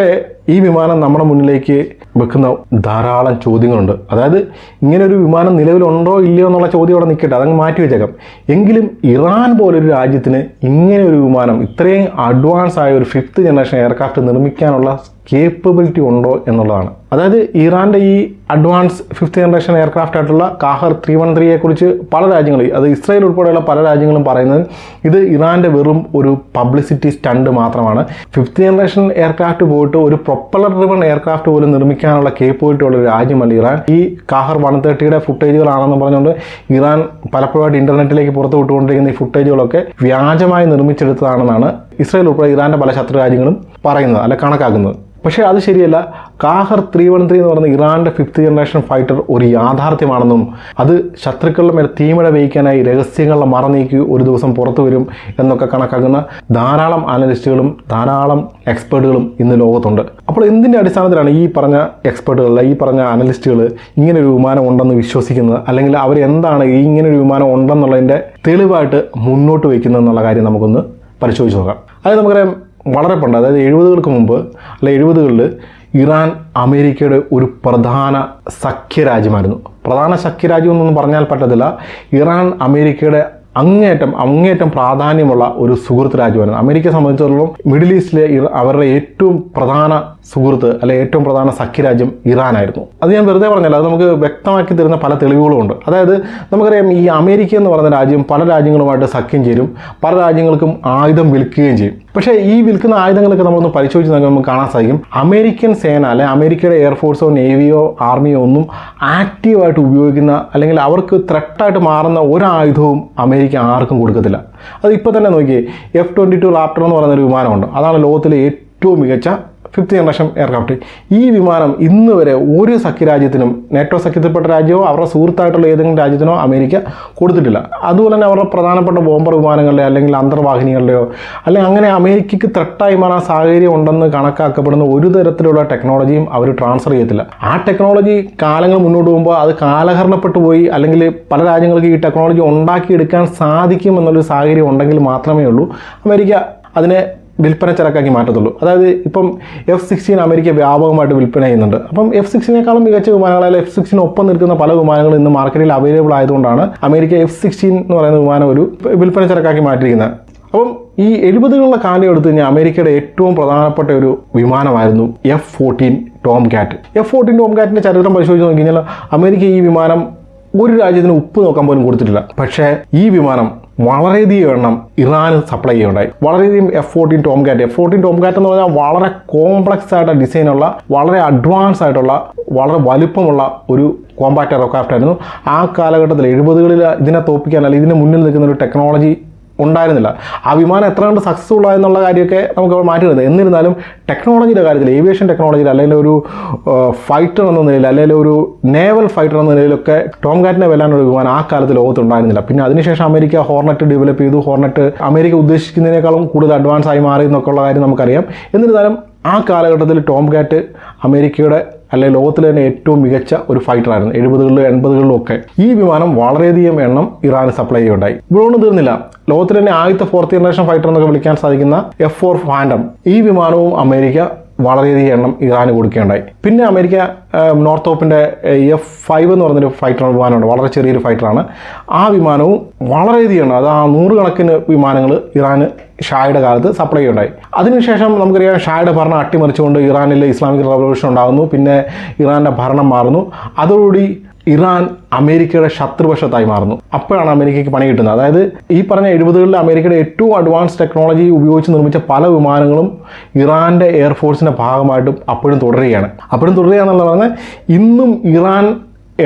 ഈ വിമാനം നമ്മുടെ മുന്നിലേക്ക് വെക്കുന്ന ധാരാളം ചോദ്യങ്ങളുണ്ട്. അതായത് ഇങ്ങനെ ഒരു വിമാനം നിലവിലുണ്ടോ ഇല്ലയോ എന്നുള്ള ചോദ്യം അവിടെ നിൽക്കട്ടെ. അതങ്ങ് മാറ്റി വെച്ചേക്കാം. എങ്കിലും ഇറാൻ പോലൊരു രാജ്യത്തിന് ഇങ്ങനെ ഒരു വിമാനം ഇത്രയും അഡ്വാൻസ് ആയ ഒരു ഫിഫ്ത്ത് ജനറേഷൻ എയർക്രാഫ്റ്റ് നിർമ്മിക്കാനുള്ള കേപ്പബിലിറ്റി ഉണ്ടോ എന്നുള്ളതാണ്. അതായത് ഇറാന്റെ ഈ അഡ്വാൻസ് ഫിഫ്ത്ത് ജനറേഷൻ എയർക്രാഫ്റ്റ് ആയിട്ടുള്ള കാഹർ ത്രീ വൺ ത്രീയെ കുറിച്ച് പല രാജ്യങ്ങളും അത് ഇസ്രായേൽ ഉൾപ്പെടെയുള്ള പല രാജ്യങ്ങളും പറയുന്നത് ഇത് ഇറാന്റെ വെറും ഒരു പബ്ലിസിറ്റി സ്റ്റണ്ട് മാത്രമാണ്. ഫിഫ്ത്ത് ജനറേഷൻ എയർക്രാഫ്റ്റ് പോയിട്ട് ഒരു പ്രൊപ്പലർ ഡ്രിവൺ എയർക്രാഫ്റ്റ് പോലും നിർമ്മിക്കാനുള്ള കേപ്പബിലിറ്റി ഉള്ള രാജ്യമല്ല ഇറാൻ. ഈ കാഹർ വൺ തേർട്ടിയുടെ ഫുട്ടേജുകളാണെന്ന് പറഞ്ഞുകൊണ്ട് ഇറാൻ പലപ്പോഴായിട്ട് ഇന്റർനെറ്റിലേക്ക് പുറത്തു വിട്ടുകൊണ്ടിരിക്കുന്ന ഈ ഫുട്ടേജുകളൊക്കെ വ്യാജമായി നിർമ്മിച്ചെടുത്തതാണെന്നാണ് ഇസ്രായേൽ ഉൾപ്പെടെ ഇറാന്റെ പല ശത്രു രാജ്യങ്ങളും പറയുന്നത് അല്ലെ കണക്കാക്കുന്നത്. പക്ഷേ അത് ശരിയല്ല. കാഹർ ത്രീ വൺ ത്രീ എന്ന് പറയുന്ന ഇറാന്റെ ഫിഫ്ത്ത് ജനറേഷൻ ഫൈറ്റർ ഒരു യാഥാർത്ഥ്യമാണെന്നും അത് ശത്രുക്കളുടെ മേൽ തീമഴ വേയിക്കാനായി രഹസ്യങ്ങളുടെ മറന്നീക്കി ഒരു ദിവസം പുറത്തു വരും എന്നൊക്കെ കണക്കാക്കുന്ന ധാരാളം അനലിസ്റ്റുകളും ധാരാളം എക്സ്പേർട്ടുകളും ഇന്ന് ലോകത്തുണ്ട്. അപ്പോൾ എന്തിന്റെ അടിസ്ഥാനത്തിലാണ് ഈ പറഞ്ഞ എക്സ്പേർട്ടുകൾ ഈ പറഞ്ഞ അനലിസ്റ്റുകൾ ഇങ്ങനെ ഒരു വിമാനം ഉണ്ടെന്ന് വിശ്വസിക്കുന്നത്? അല്ലെങ്കിൽ അവർ എന്താണ് ഈ ഇങ്ങനെ ഒരു വിമാനം ഉണ്ടെന്നുള്ളതിന്റെ തെളിവായിട്ട് മുന്നോട്ട് വയ്ക്കുന്നത് എന്നുള്ള കാര്യം നമുക്കൊന്ന് പരിശോധിച്ച് നോക്കാം. അതായത് നമുക്കറിയാം വളരെ പണ്ട് അതായത് എഴുപതുകൾക്ക് മുമ്പ് അല്ല എഴുപതുകളിൽ ഇറാൻ അമേരിക്കയുടെ ഒരു പ്രധാന സഖ്യരാജ്യമായിരുന്നു. പ്രധാന സഖ്യരാജ്യം എന്നൊന്നും പറഞ്ഞാൽ പറ്റത്തില്ല. ഇറാൻ അമേരിക്കയുടെ അങ്ങേയറ്റം അങ്ങേയറ്റം പ്രാധാന്യമുള്ള ഒരു സുഹൃത്ത് രാജ്യമായിരുന്നു. അമേരിക്കയെ സംബന്ധിച്ചിടത്തോളം മിഡിൽ ഈസ്റ്റിലെ അവരുടെ ഏറ്റവും പ്രധാന സുഹൃത്ത് അല്ലെ ഏറ്റവും പ്രധാന സഖ്യരാജ്യം ഇറാനായിരുന്നു. അത് ഞാൻ വെറുതെ പറഞ്ഞല്ല അത് നമുക്ക് വ്യക്തമാക്കി തരുന്ന പല തെളിവുകളുമുണ്ട്. അതായത് നമുക്കറിയാം ഈ അമേരിക്ക എന്ന് പറയുന്ന രാജ്യം പല രാജ്യങ്ങളുമായിട്ട് സഖ്യം ചേരും പല രാജ്യങ്ങൾക്കും ആയുധം വിൽക്കുകയും ചെയ്യും. പക്ഷേ ഈ വിൽക്കുന്ന ആയുധങ്ങളൊക്കെ നമ്മളൊന്ന് പരിശോധിച്ച് നോക്കി നമുക്ക് കാണാൻ സാധിക്കും അമേരിക്കൻ സേന അല്ലെ അമേരിക്കയുടെ എയർഫോഴ്സോ നേവിയോ ആർമിയോ ഒന്നും ആക്റ്റീവായിട്ട് ഉപയോഗിക്കുന്ന അല്ലെങ്കിൽ അവർക്ക് ത്രെട്ടായിട്ട് മാറുന്ന ഒരു ആയുധവും അമേരിക്ക ആർക്കും കൊടുക്കത്തില്ല. അത് ഇപ്പോൾ തന്നെ നോക്കിയേ എഫ് ട്വന്റി ടു റാപ്റ്റർ എന്ന് പറയുന്ന ഒരു വിമാനമുണ്ട്. അതാണ് ലോകത്തിലെ ഏറ്റവും മികച്ച ഫിഫ്ത്ത് ജനറേഷൻ എയർക്രാഫ്റ്റ്. ഈ വിമാനം ഇന്ന് വരെ ഒരു സഖ്യരാജ്യത്തിനും നേറ്റോ സഖ്യത്തിൽപ്പെട്ട രാജ്യമോ അവരുടെ സുഹൃത്തായിട്ടുള്ള ഏതെങ്കിലും രാജ്യത്തിനോ അമേരിക്ക കൊടുത്തിട്ടില്ല. അതുപോലെ തന്നെ അവരുടെ പ്രധാനപ്പെട്ട ബോംബർ വിമാനങ്ങളുടെ അല്ലെങ്കിൽ അന്തർവാഹിനികളുടെയോ അല്ലെങ്കിൽ അങ്ങനെ അമേരിക്കയ്ക്ക് ത്രട്ടായി മാറാൻ സാഹചര്യം ഉണ്ടെന്ന് കണക്കാക്കപ്പെടുന്ന ഒരു തരത്തിലുള്ള ടെക്നോളജിയും അവർ ട്രാൻസ്ഫർ ചെയ്യത്തില്ല. ആ ടെക്നോളജി കാലങ്ങൾ മുന്നോട്ട് പോകുമ്പോൾ അത് കാലഹരണപ്പെട്ടു പോയി അല്ലെങ്കിൽ പല രാജ്യങ്ങൾക്ക് ഈ ടെക്നോളജി ഉണ്ടാക്കിയെടുക്കാൻ സാധിക്കും എന്നുള്ളൊരു സാഹചര്യം ഉണ്ടെങ്കിൽ മാത്രമേ ഉള്ളൂ. അമേരിക്ക അതിനെ വിൽപ്പന ചരക്കാക്കി മാറ്റത്തുള്ളൂ. അതായത് ഇപ്പം എഫ് സിക്സ്റ്റീൻ അമേരിക്ക വ്യാപകമായിട്ട് വിൽപ്പന ചെയ്യുന്നുണ്ട്. അപ്പം എഫ് സിക്സ്റ്റീനേക്കാളും മികച്ച വിമാനങ്ങൾ എഫ് സിക്സ്റ്റീൻ ഒപ്പം നിൽക്കുന്ന പല വിമാനങ്ങളും ഇന്ന് മാർക്കറ്റിൽ അവൈലബിൾ ആയതുകൊണ്ടാണ് അമേരിക്ക എഫ് സിക്സ്റ്റീൻ എന്ന് പറയുന്ന വിമാനം ഒരു വിൽപ്പന ചരക്കാക്കി മാറ്റിയിരിക്കുന്നത്. അപ്പം ഈ എഴുപതുകളുടെ കാലം എടുത്തു കഴിഞ്ഞാൽ അമേരിക്കയുടെ ഏറ്റവും പ്രധാനപ്പെട്ട ഒരു വിമാനമായിരുന്നു F fourteen Tomcat F fourteen Tom കാറ്റിന്റെ ചരിത്രം പരിശോധിച്ച് നോക്കി കഴിഞ്ഞാൽ അമേരിക്ക ഈ വിമാനം ഒരു രാജ്യത്തിന് ഉപ്പ് നോക്കാൻ പോലും കൊടുത്തിട്ടില്ല. പക്ഷേ ഈ വിമാനം വളരെയധികം എണ്ണം ഇറാന് സപ്ലൈ ചെയ്യുണ്ടായി വളരെയധികം F fourteen Tomcat F fourteen Tomcat എന്ന് പറഞ്ഞാൽ വളരെ കോംപ്ലക്സ് ആയിട്ട് ഡിസൈനുള്ള വളരെ അഡ്വാൻസ് ആയിട്ടുള്ള വളരെ വലുപ്പമുള്ള ഒരു കോമ്പാക്റ്റ് എയർക്രാഫ്റ്റ് ആയിരുന്നു. ആ കാലഘട്ടത്തിൽ എഴുപതുകളിൽ ഇതിനെ തോപ്പിക്കാൻ അല്ലെങ്കിൽ ഇതിന് മുന്നിൽ നിൽക്കുന്ന ഒരു ടെക്നോളജി ഉണ്ടായിരുന്നില്ല. ആ വിമാനം എത്ര കണ്ട് സക്സസ്ഫുൾ ആയെന്നുള്ള കാര്യമൊക്കെ നമുക്ക് മാറ്റി വരുന്നത് എന്നിരുന്നാലും ടെക്നോളജിയുടെ കാര്യത്തിൽ ഏവിയേഷൻ ടെക്നോളജിയിൽ അല്ലെങ്കിൽ ഒരു ഫൈറ്റർ എന്ന നിലയിൽ അല്ലെങ്കിൽ ഒരു നേവൽ ഫൈറ്റർ എന്ന നിലയിലൊക്കെ ടോം കാറ്റിനെ വെല്ലാൻ ഒരു വിമാനം ആ കാലത്ത് ലോകത്ത് ഉണ്ടായിരുന്നില്ല. പിന്നെ അതിനുശേഷം അമേരിക്ക ഹോർണറ്റ് ഡെവലപ്പ് ചെയ്തു. ഹോർണറ്റ് അമേരിക്ക ഉദ്ദേശിക്കുന്നതിനേക്കാളും കൂടുതൽ അഡ്വാൻസ് ആയി മാറി എന്നൊക്കെയുള്ള കാര്യം നമുക്കറിയാം. എന്നിരുന്നാലും ആ കാലഘട്ടത്തിൽ ടോം കാറ്റ് അമേരിക്കയുടെ അല്ലെങ്കിൽ ലോകത്തിലെ തന്നെ ഏറ്റവും മികച്ച ഒരു ഫൈറ്റർ ഫൈറ്ററായിരുന്നു എഴുപതുകളിലും എൺപതുകളിലും ഒക്കെ. ഈ വിമാനം വളരെയധികം എണ്ണം ഇറാന് സപ്ലൈ ചെയ്യുണ്ടായി ഇവിടെയൊന്നും തീർന്നില്ല. ലോകത്തിലെ തന്നെ ആദ്യത്തെ ഫോർത്ത് ജനറേഷൻ ഫൈറ്റർ എന്നൊക്കെ വിളിക്കാൻ സാധിക്കുന്ന എഫ് ഫോർ ഫാൻഡം ഈ വിമാനവും അമേരിക്ക വളരെയധികം എണ്ണം ഇറാന് കൊടുക്കുകയുണ്ടായി. പിന്നെ അമേരിക്ക നോർത്ത് ഓപ്പിന്റെ എഫ് ഫൈവ് എന്ന് പറഞ്ഞൊരു ഫൈറ്റർ വിമാനമുണ്ട്. വളരെ ചെറിയൊരു ഫൈറ്ററാണ്. ആ വിമാനവും വളരെയധികം എണ്ണം അത് ആ നൂറുകണക്കിന് വിമാനങ്ങൾ ഇറാന് ഷായുടെ കാലത്ത് സപ്ലൈ ചെയ്യുണ്ടായി അതിനുശേഷം നമുക്കറിയാം ഷായുടെ ഭരണം അട്ടിമറിച്ചുകൊണ്ട് ഇറാനിലെ ഇസ്ലാമിക് റവല്യൂഷൻ ഉണ്ടാകുന്നു. പിന്നെ ഇറാന്റെ ഭരണം മാറുന്നു. അതോടുകൂടി ഇറാൻ അമേരിക്കയുടെ ശത്രുവശത്തായി മാറുന്നു. അപ്പോഴാണ് അമേരിക്കയ്ക്ക് പണി കിട്ടുന്നത്. അതായത് ഈ പറഞ്ഞ എഴുപതുകളിൽ അമേരിക്കയുടെ ഏറ്റവും അഡ്വാൻസ് ടെക്നോളജി ഉപയോഗിച്ച് നിർമ്മിച്ച പല വിമാനങ്ങളും ഇറാന്റെ എയർഫോഴ്സിന്റെ ഭാഗമായിട്ടും അപ്പോഴും തുടരുകയാണ്. അപ്പോഴും തുടരുക എന്നുള്ള പറഞ്ഞാൽ ഇന്നും ഇറാൻ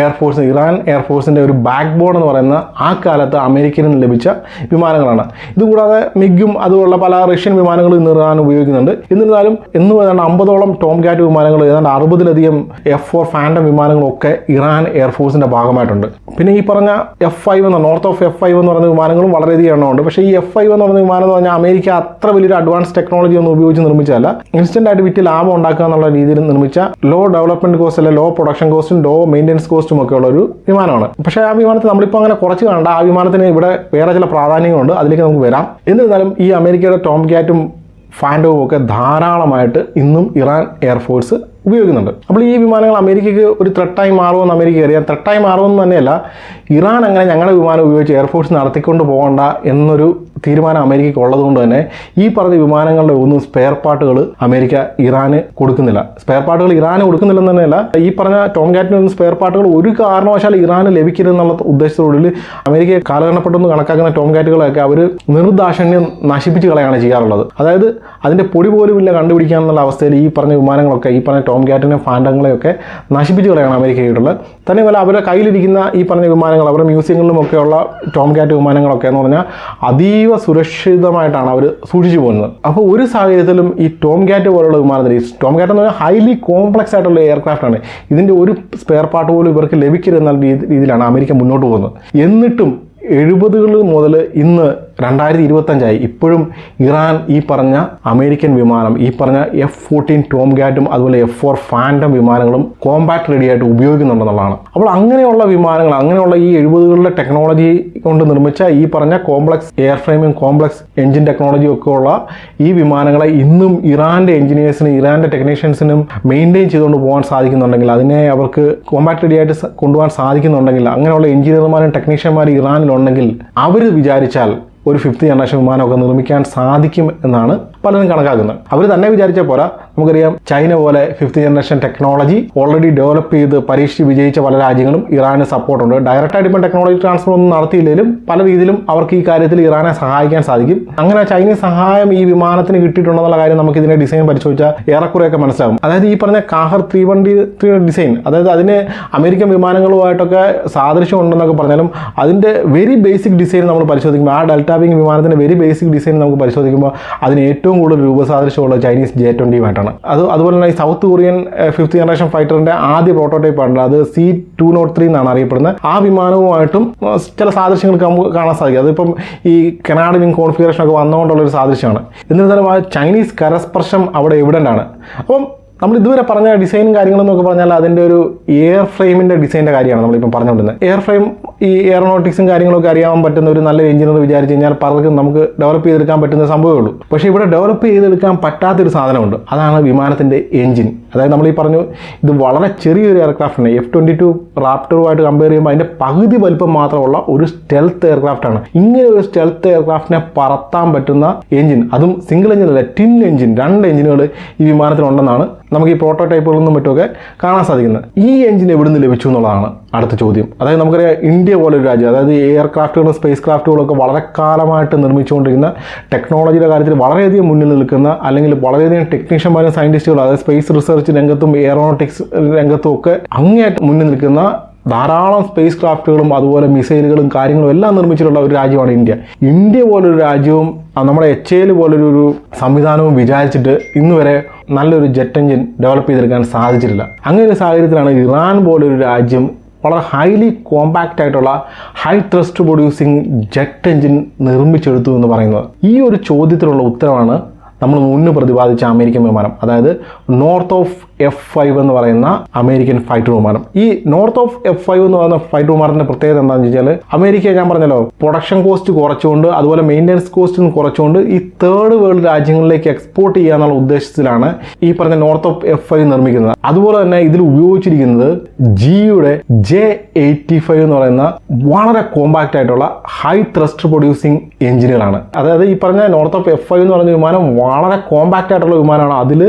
എയർഫോഴ്സ് ഇറാൻ എയർഫോഴ്സിന്റെ ഒരു ബാക്ക് ബോൺ എന്ന് പറയുന്ന ആ കാലത്ത് അമേരിക്കയിൽ നിന്ന് ലഭിച്ച വിമാനങ്ങളാണ്. ഇതുകൂടാതെ മിഗും അതുപോലുള്ള പല റഷ്യൻ വിമാനങ്ങളും ഇന്ന് ഇറാൻ ഉപയോഗിക്കുന്നുണ്ട്. എന്നിരുന്നാലും എന്ന് ഏതാണ്ട് അമ്പതോളം ടോം കാറ്റ് വിമാനങ്ങൾ ഏതാണ്ട് അറുപതിലധികം എഫ് ഫോർ ഫാൻഡം വിമാനങ്ങളൊക്കെ ഇറാൻ എയർഫോഴ്സിന്റെ ഭാഗമായിട്ടുണ്ട്. പിന്നെ ഈ പറഞ്ഞ എഫ് ഫൈവ് എന്ന നോർത്ത് ഓഫ് എഫ് ഫൈവ് എന്ന് പറയുന്ന വിമാനങ്ങളും വളരെയധികം എണ്ണമുണ്ട്. പക്ഷേ ഈ എഫ് ഫൈവ് എന്ന് പറയുന്ന വിമാനം എന്ന് പറഞ്ഞാൽ അമേരിക്ക അത്ര വലിയൊരു അഡ്വാൻസ് ടെക്നോളജി ഒന്നും ഉപയോഗിച്ച് നിർമ്മിച്ചതല്ല. ഇൻസ്റ്റന്റ് ആയിട്ട് വിറ്റ് ലാഭം ഉണ്ടാക്കുക എന്നുള്ള രീതിയിൽ നിർമ്മിച്ച ലോ ഡെവലപ്മെന്റ് കോസ്റ്റ് അല്ലെ ലോ പ്രൊഡക്ഷൻ കോസ്റ്റും ലോ മെയിന്റെനൻസ് കോസ്റ്റും ഒക്കെ ഉള്ള ഒരു വിമാനമാണ്. പക്ഷേ ആ വിമാനത്തെ നമ്മളിപ്പോൾ അങ്ങനെ കുറച്ച് കാണണ്ട. ആ വിമാനത്തിന് ഇവിടെ വേറെ ചില പ്രാധാന്യങ്ങളുണ്ട്. അതിലേക്ക് നമുക്ക് വരാം. എന്നിരുന്നാലും ഈ അമേരിക്കയുടെ ടോം ക്യാറ്റും ഫാൻഡവും ഒക്കെ ധാരാളമായിട്ട് ഇന്നും ഇറാൻ എയർഫോഴ്സ് ഉപയോഗിക്കുന്നുണ്ട്. അപ്പോൾ ഈ വിമാനങ്ങൾ അമേരിക്കയ്ക്ക് ഒരു ത്രെട്ടായി മാറുമെന്ന് അമേരിക്ക അറിയാം. ത്രെട്ടായി മാറുമെന്ന് തന്നെയല്ല ഇറാൻ അങ്ങനെ ഞങ്ങളുടെ വിമാനം ഉപയോഗിച്ച് എയർഫോഴ്സ് നടത്തിക്കൊണ്ട് പോകണ്ട എന്നൊരു തീരുമാനം അമേരിക്കയ്ക്ക് ഉള്ളതുകൊണ്ട് തന്നെ ഈ പറഞ്ഞ വിമാനങ്ങളുടെ ഒന്നും സ്പെയർ പാർട്ടുകൾ അമേരിക്ക ഇറാന് കൊടുക്കുന്നില്ല. സ്പെയർ പാർട്ടുകൾ ഇറാന് കൊടുക്കുന്നില്ലെന്ന് തന്നെയല്ല ഈ പറഞ്ഞ ടോം കാറ്റിനൊന്നും സ്പെയർ പാർട്ടുകൾ ഒരു കാരണവശാൽ ഇറാന് ലഭിക്കരുതെന്നുള്ള ഉദ്ദേശത്തോടുള്ളിൽ അമേരിക്ക കാലഘട്ടപ്പെട്ടെന്ന് കണക്കാക്കുന്ന ടോം കാറ്റുകളൊക്കെ അവർ നിർദാക്ഷണ്യം നശിപ്പിച്ച് കളയാണ് ചെയ്യാറുള്ളത്. അതായത് അതിന്റെ പൊടി പോലും ഇല്ല കണ്ടുപിടിക്കുക എന്നുള്ള അവസ്ഥയിൽ ഈ പറഞ്ഞ വിമാനങ്ങളൊക്കെ ഈ പറഞ്ഞ ടോം കാറ്റിനെ ഫാൻഡങ്ങളെയൊക്കെ നശിപ്പിച്ച് കളയാണ് അമേരിക്കയായിട്ടുള്ളത് തന്നെയുമല്ല അവരുടെ കയ്യിലിരിക്കുന്ന ഈ പറഞ്ഞ വിമാനങ്ങൾ അവരുടെ മ്യൂസിയങ്ങളിലും ഒക്കെയുള്ള ടോം കാറ്റ് വിമാനങ്ങളൊക്കെ എന്ന് പറഞ്ഞാൽ അതീവ സുരക്ഷിതമായിട്ടാണ് അവർ സൂക്ഷിച്ചു പോകുന്നത്. അപ്പോൾ ഒരു സാഹചര്യത്തിലും ഈ ടോം ഗാറ്റ് പോലുള്ള വിമാനത്തിൽ ഈ ടോം ഗാറ്റ് എന്ന് പറഞ്ഞാൽ ഹൈലി കോംപ്ലക്സ് ആയിട്ടുള്ള എയർക്രാഫ്റ്റ് ആണ്. ഇതിന്റെ ഒരു സ്പെയർ പാർട്ട് പോലും ഇവർക്ക് ലഭിക്കരുതെന്ന രീതി- രീതിയിലാണ് അമേരിക്ക മുന്നോട്ട് പോകുന്നത്. എന്നിട്ടും എഴുപതുകളിൽ മുതൽ ഇന്ന് രണ്ടായിരത്തി ഇരുപത്തഞ്ചായി ഇപ്പോഴും ഇറാൻ ഈ പറഞ്ഞ അമേരിക്കൻ വിമാനം ഈ പറഞ്ഞ എഫ് ഫോർട്ടീൻ ടോം ഗാറ്റും അതുപോലെ എഫ് ഫോർ ഫാൻഡം വിമാനങ്ങളും കോമ്പാക്ട് റെഡി ആയിട്ട് ഉപയോഗിക്കുന്നുണ്ടെന്നുള്ളതാണ്. അപ്പോൾ അങ്ങനെയുള്ള വിമാനങ്ങൾ അങ്ങനെയുള്ള ഈ എഴുപതുകളിലെ ടെക്നോളജി കൊണ്ട് നിർമ്മിച്ച ഈ പറഞ്ഞ കോംപ്ലക്സ് എയർ ഫ്രെയിമും കോംപ്ലക്സ് എഞ്ചിൻ ടെക്നോളജി ഒക്കെ ഉള്ള ഈ വിമാനങ്ങളെ ഇന്നും ഇറാന്റെ എഞ്ചിനീയേഴ്സിനും ഇറാന്റെ ടെക്നീഷ്യൻസിനും മെയിന്റെയിൻ ചെയ്തുകൊണ്ട് പോകാൻ സാധിക്കുന്നുണ്ടെങ്കിൽ അതിനെ അവർക്ക് കോമ്പാക്ട് റെഡി ആയിട്ട് കൊണ്ടുപോകാൻ സാധിക്കുന്നുണ്ടെങ്കിൽ അങ്ങനെയുള്ള എഞ്ചിനീയർമാരും ടെക്നീഷ്യന്മാരും ഇറാനിലുണ്ടെങ്കിൽ അവർ വിചാരിച്ചാൽ ഒരു ഫിഫ്ത്ത് ജനറേഷൻ വിമാനമൊക്കെ നിർമ്മിക്കാൻ സാധിക്കും എന്നാണ് പലരും കണക്കാക്കുന്നത് അവർ തന്നെ വിചാരിച്ച പോരാ നമുക്കറിയാം ചൈന പോലെ fifth generation technology already develop ചെയ്ത് പരീക്ഷിച്ച് വിജയിച്ച പല രാജ്യങ്ങളും ഇറാന് സപ്പോർട്ടുണ്ട് ഡയറക്റ്റായിട്ട് ഇപ്പം ടെക്നോളജി ട്രാൻസ്ഫർ ഒന്നും നടത്തിയില്ലെങ്കിലും പല രീതിയിലും അവർക്ക് ഈ കാര്യത്തിൽ ഇറാനെ സഹായിക്കാൻ സാധിക്കും. അങ്ങനെ ചൈനീസ് സഹായം ഈ വിമാനത്തിന് കിട്ടിയിട്ടുണ്ടെന്നുള്ള കാര്യം നമുക്ക് ഇതിന്റെ ഡിസൈൻ പരിശോധിച്ചാൽ ഏറെക്കുറെയൊക്കെ മനസ്സിലാകും. അതായത് ഈ പറഞ്ഞ കാഹർ ത്രീ വണ്ടി ഡിസൈൻ അതായത് അതിന് അമേരിക്കൻ വിമാനങ്ങളുമായിട്ടൊക്കെ സാദൃശ്യം ഉണ്ടെന്നൊക്കെ പറഞ്ഞാലും അതിന്റെ വെരി ബേസിക് ഡിസൈൻ നമ്മൾ പരിശോധിക്കുമ്പോൾ ആ ഡെൽറ്റ വിംഗ് വിമാനത്തിന്റെ വെരി ബേസിക് ഡിസൈൻ നമുക്ക് പരിശോധിക്കുമ്പോൾ അതിന് ഏറ്റവും കൂടുതൽ രൂപസാദൃശ്യമുള്ള ചൈനീസ് ജെ ട്വന്റിയുമായിട്ടാണ് അത് അതുപോലെ തന്നെ സൗത്ത് കൊറിയൻ ഫിഫ്ത്ത് ജനറേഷൻ ഫൈറ്ററിന്റെ ആദ്യ പ്രോട്ടോടൈപ്പ് ആണ്. അത് സി ടു നോട്ട് ത്രീ എന്നാണ് അറിയപ്പെടുന്നത്. ആ വിമാനവുമായിട്ടും ചില സാദൃശ്യങ്ങൾ നമുക്ക് കാണാൻ സാധിക്കും. അതിപ്പം ഈ കനാഡ് വിങ് കോൺഫിഗറേഷൻ ഒക്കെ വന്നുകൊണ്ടുള്ള ഒരു സാദൃശ്യമാണ്. എന്നിരുന്നാലും ആ ചൈനീസ് കരസ്പർശം അവിടെ എവിഡന്റ് ആണ്. അപ്പം നമ്മൾ ഇതുവരെ പറഞ്ഞ ഡിസൈനും കാര്യങ്ങളും എന്നൊക്കെ പറഞ്ഞാൽ അതിന്റെ ഒരു എയർ ഫ്രെയിമിന്റെ ഡിസൈന്റെ കാര്യമാണ് നമ്മളിപ്പം പറഞ്ഞുകൊണ്ടിരുന്നത് എയർ ഫ്രെയിം ഈ എയറോനോട്ടിക്സും കാര്യങ്ങളൊക്കെ അറിയാൻ പറ്റുന്ന ഒരു നല്ല എഞ്ചിനീയർ വിചാരിച്ച് കഴിഞ്ഞാൽ പലർക്കും നമുക്ക് ഡെവലപ്പ് ചെയ്തെടുക്കാൻ പറ്റുന്ന സംഭവമേ ഉള്ളൂ. പക്ഷേ ഇവിടെ ഡെവലപ്പ് ചെയ്തെടുക്കാൻ പറ്റാത്തൊരു സാധനമുണ്ട്. അതാണ് വിമാനത്തിന്റെ എഞ്ചിൻ അതായത് നമ്മൾ ഈ പറഞ്ഞു ഇത് വളരെ ചെറിയൊരു എയർക്രാഫ്റ്റാണ് എഫ് ട്വന്റി ടു റാപ്റ്ററുമായിട്ട് കമ്പയർ ചെയ്യുമ്പോൾ അതിന്റെ പകുതി വലിപ്പം മാത്രമുള്ള ഒരു സ്റ്റെൽത്ത് എയർക്രാഫ്റ്റ് ആണ്. ഇങ്ങനെ ഒരു സ്റ്റെൽത്ത് എയർക്രാഫ്റ്റിനെ പറത്താൻ പറ്റുന്ന എഞ്ചിൻ അതും സിംഗിൾ എഞ്ചിൻ അല്ല ടിൻ എഞ്ചിൻ രണ്ട് എഞ്ചിനുകൾ ഈ വിമാനത്തിലുണ്ടെന്നാണ് നമുക്ക് ഈ പ്രോട്ടോടൈപ്പുകളൊന്നും മറ്റുമൊക്കെ കാണാൻ സാധിക്കുന്നത്. ഈ എഞ്ചിൻ എവിടെ നിന്ന് ലഭിച്ചു എന്നുള്ളതാണ്. അടുത്ത ചോദ്യം. അതായത് നമുക്കറിയാം ഇന്ത്യ പോലെ ഒരു രാജ്യം അതായത് എയർക്രാഫ്റ്റുകളും സ്പേസ് ക്രാഫ്റ്റുകളും ഒക്കെ വളരെ കാലമായിട്ട് നിർമ്മിച്ചുകൊണ്ടിരിക്കുന്ന ടെക്നോളജിയുടെ കാര്യത്തിൽ വളരെയധികം മുന്നിൽ നിൽക്കുന്ന അല്ലെങ്കിൽ വളരെയധികം ടെക്നീഷ്യന്മാരും സയന്റിസ്റ്റുകളും അതായത് സ്പേസ് റിസർച്ച് രംഗത്തും എയറോണോട്ടിക്സ് രംഗത്തും ഒക്കെ അങ്ങേയറ്റം മുന്നിൽ നിൽക്കുന്ന ധാരാളം സ്പേസ് ക്രാഫ്റ്റുകളും അതുപോലെ മിസൈലുകളും കാര്യങ്ങളും എല്ലാം നിർമ്മിച്ചിട്ടുള്ള ഒരു രാജ്യമാണ് ഇന്ത്യ. ഇന്ത്യ പോലൊരു രാജ്യവും നമ്മുടെ എച്ച് എൽ പോലൊരു സംവിധാനവും വിചാരിച്ചിട്ട് ഇന്ന് വരെ നല്ലൊരു ജെറ്റ് എഞ്ചിൻ ഡെവലപ്പ് ചെയ്തെടുക്കാൻ സാധിച്ചിട്ടില്ല. അങ്ങനെ ഒരു സാഹചര്യത്തിലാണ് ഇറാൻ പോലൊരു രാജ്യം വളരെ ഹൈലി കോമ്പാക്റ്റ് ആയിട്ടുള്ള high thrust producing jet engine നിർമ്മിച്ചെടുത്തു എന്ന് പറയുന്നത്. ഈ ഒരു ചോദ്യത്തിനുള്ള ഉത്തരവാണ് നമ്മൾ മുന്ന് പ്രതിപാദിച്ച അമേരിക്കൻ വിമാനം. അതായത് നോർത്ത് ഓഫ് എഫ് ഫൈവ് എന്ന് പറയുന്ന അമേരിക്കൻ ഫൈറ്റർ വിമാനം ഈ നോർത്ത് ഓഫ് എഫ് ഫൈവ് എന്ന് പറയുന്ന ഫൈറ്റർ വിമാനത്തിന്റെ പ്രത്യേകത എന്താണെന്ന് വെച്ചാൽ അമേരിക്ക ഞാൻ പറഞ്ഞല്ലോ പ്രൊഡക്ഷൻ കോസ്റ്റ് കുറച്ചുകൊണ്ട് അതുപോലെ മെയിന്റനൻസ് കോസ്റ്റും കുറച്ചുകൊണ്ട് ഈ തേർഡ് വേൾഡ് രാജ്യങ്ങളിലേക്ക് എക്സ്പോർട്ട് ചെയ്യാന്നുള്ള ഉദ്ദേശത്തിലാണ് ഈ പറഞ്ഞ നോർത്ത് ഓഫ് എഫ് ഫൈവ് നിർമ്മിക്കുന്നത്. അതുപോലെ തന്നെ ഇതിൽ ഉപയോഗിച്ചിരിക്കുന്നത് ജിയുടെ ജെ എയ്റ്റി ഫൈവ് എന്ന് പറയുന്ന വളരെ കോമ്പാക്റ്റ് ആയിട്ടുള്ള ഹൈ ത്രസ്റ്റ് പ്രൊഡ്യൂസിങ് എഞ്ചിനുകളാണ് അതായത് ഈ പറഞ്ഞ നോർത്ത് ഓഫ് എഫ് ഫൈവ് എന്ന് പറയുന്ന വിമാനം വളരെ കോമ്പാക്റ്റ് ആയിട്ടുള്ള വിമാനമാണ്. അതിൽ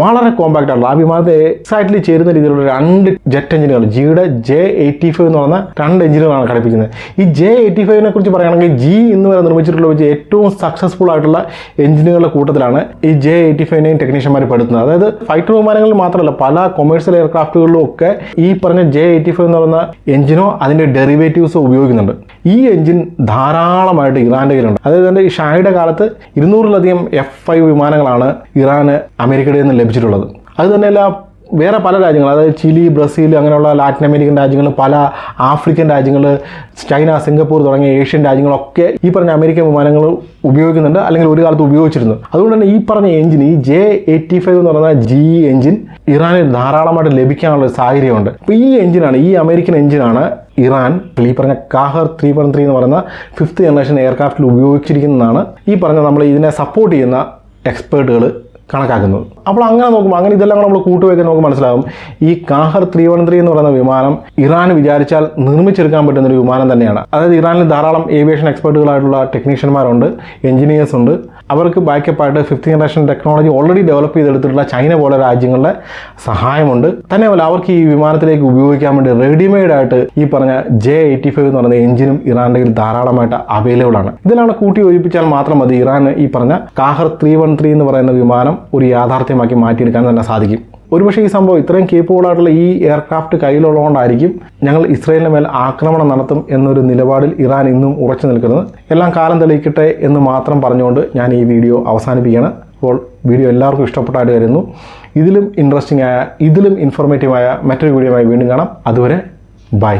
വളരെ കോമ്പാക്റ്റ് ആയിട്ടുള്ള ആ വിമാനത്തെ എക്സാക്ട്ലി ചേരുന്ന രീതിയിലുള്ള രണ്ട് ജെറ്റ് എഞ്ചിനുകൾ ജിയുടെ ജെ എയ്റ്റി ഫൈവ് എന്ന് പറയുന്ന രണ്ട് എഞ്ചിനുകളാണ് ഘടിപ്പിക്കുന്നത്. ഈ ജെ എയ്റ്റി ഫൈവിനെ കുറിച്ച് പറയുകയാണെങ്കിൽ ജി ഇന്ന് വരെ നിർമ്മിച്ചിട്ടുള്ള വെച്ച് ഏറ്റവും സക്സസ്ഫുൾ ആയിട്ടുള്ള എഞ്ചിനുകളുടെ കൂട്ടത്തിലാണ് ഈ ജെ എയ്റ്റി ഫൈവിനെയും ടെക്നീഷ്യന്മാർ പെടുത്തുന്നത്. അതായത് ഫൈറ്റർ വിമാനങ്ങളിൽ മാത്രമല്ല പല കൊമേഴ്സ്യൽ എയർക്രാഫ്റ്റുകളിലും ഒക്കെ ഈ പറഞ്ഞ ജെ എയ്റ്റി ഫൈവ് എന്ന് പറയുന്ന എഞ്ചിനോ അതിന്റെ ഡെറിവേറ്റീവ്സോ ഉപയോഗിക്കുന്നുണ്ട്. ഈ എഞ്ചിൻ ധാരാളമായിട്ട് ഇറാന്റെ കയ്യിലുണ്ട്. അതായത് ഈ ഷായുടെ കാലത്ത് ഇരുന്നൂറിലധികം എഫ് ഫൈവ് വിമാനങ്ങളാണ് ഇറാന് അമേരിക്കയുടെ നിന്ന് ലഭിച്ചിട്ടുള്ളത്. അത് തന്നെയല്ല വേറെ പല രാജ്യങ്ങൾ അതായത് ചിലി ബ്രസീൽ അങ്ങനെയുള്ള ലാറ്റിൻ അമേരിക്കൻ രാജ്യങ്ങൾ പല ആഫ്രിക്കൻ രാജ്യങ്ങൾ ചൈന സിംഗപ്പൂർ തുടങ്ങിയ ഏഷ്യൻ രാജ്യങ്ങളൊക്കെ ഈ പറഞ്ഞ അമേരിക്കൻ വിമാനങ്ങൾ ഉപയോഗിക്കുന്നുണ്ട് അല്ലെങ്കിൽ ഒരു കാലത്ത് ഉപയോഗിച്ചിരുന്നു. അതുകൊണ്ട് തന്നെ ഈ പറഞ്ഞ എഞ്ചിൻ ഈ ജെ എയ്റ്റി ഫൈവ് എന്ന് പറയുന്ന ജി എഞ്ചിൻ ഇറാനിൽ ധാരാളമായിട്ട് ലഭിക്കാനുള്ള ഒരു സാഹചര്യമുണ്ട്. അപ്പോൾ ഈ എഞ്ചിനാണ് ഈ അമേരിക്കൻ എഞ്ചിനാണ് ഇറാൻ ഈ പറഞ്ഞ കാഹർ ത്രീ വൺ ത്രീ എന്ന് പറയുന്ന ഫിഫ്ത്ത് ജനറേഷൻ എയർക്രാഫ്റ്റിൽ ഉപയോഗിച്ചിരിക്കുന്നതാണ് ഈ പറഞ്ഞ നമ്മൾ ഇതിനെ സപ്പോർട്ട് ചെയ്യുന്ന എക്സ്പേർട്ടുകൾ കണക്കാക്കുന്നത്. അപ്പോൾ അങ്ങനെ നോക്കുമ്പോൾ അങ്ങനെ ഇതെല്ലാം നമ്മൾ കൂട്ടുവയ്ക്കാൻ നമുക്ക് മനസ്സിലാകും. ഈ കാഹർ ത്രീ വൺ ത്രീ എന്ന് പറയുന്ന വിമാനം ഇറാൻ വിചാരിച്ചാൽ നിർമ്മിച്ചെടുക്കാൻ പറ്റുന്ന ഒരു വിമാനം തന്നെയാണ്. അതായത് ഇറാനിൽ ധാരാളം ഏവിയേഷൻ എക്സ്പെർട്ടുകളായിട്ടുള്ള ടെക്നീഷ്യന്മാരുണ്ട് എഞ്ചിനീയേഴ്സ് ഉണ്ട്. അവർക്ക് ബാക്കപ്പായിട്ട് fifth generation technology already develop ചെയ്തെടുത്തിട്ടുള്ള China പോലെ രാജ്യങ്ങളുടെ സഹായമുണ്ട്. തന്നെയല്ല അവർക്ക് ഈ വിമാനത്തിലേക്ക് ഉപയോഗിക്കാൻ വേണ്ടി റെഡിമെയ്ഡ് ആയിട്ട് ഈ പറഞ്ഞ ജെ എയ്റ്റി ഫൈവ് എന്ന് പറയുന്ന എഞ്ചിനും ഇറാന്റെ കയ്യിൽ ധാരാളമായിട്ട് അവൈലബിൾ ആണ്. ഇതിലാണ് കൂട്ടി യോജിപ്പിച്ചാൽ മാത്രം മതി ഇറാൻ ഈ പറഞ്ഞ കാഹർ ത്രീ വൺ ത്രീ എന്ന് പറയുന്ന വിമാനം ഒരു യാഥാർത്ഥ്യമാക്കി മാറ്റിയെടുക്കാൻ തന്നെ സാധിക്കും. ഒരുപക്ഷേ ഈ സംഭവം ഇത്രയും കേപ്പബിൾ ആയിട്ടുള്ള ഈ എയർക്രാഫ്റ്റ് കയ്യിലുള്ളതുകൊണ്ടായിരിക്കും ഞങ്ങൾ ഇസ്രയേലിന് മേൽ ആക്രമണം നടത്തും എന്നൊരു നിലപാടിൽ ഇറാൻ ഇന്നും ഉറച്ചു നിൽക്കുന്നത്. എല്ലാം കാലം തെളിയിക്കട്ടെ എന്ന് മാത്രം പറഞ്ഞുകൊണ്ട് ഞാൻ ഈ വീഡിയോ അവസാനിപ്പിക്കുകയാണ്. അപ്പോൾ വീഡിയോ എല്ലാവർക്കും ഇഷ്ടപ്പെട്ടായിട്ട് വരുന്നു ഇതിലും ഇൻട്രസ്റ്റിംഗ് ആയ ഇതിലും ഇൻഫോർമേറ്റീവായ മറ്റൊരു വീഡിയോയുമായി വീണ്ടും കാണാം. അതുവരെ ബൈ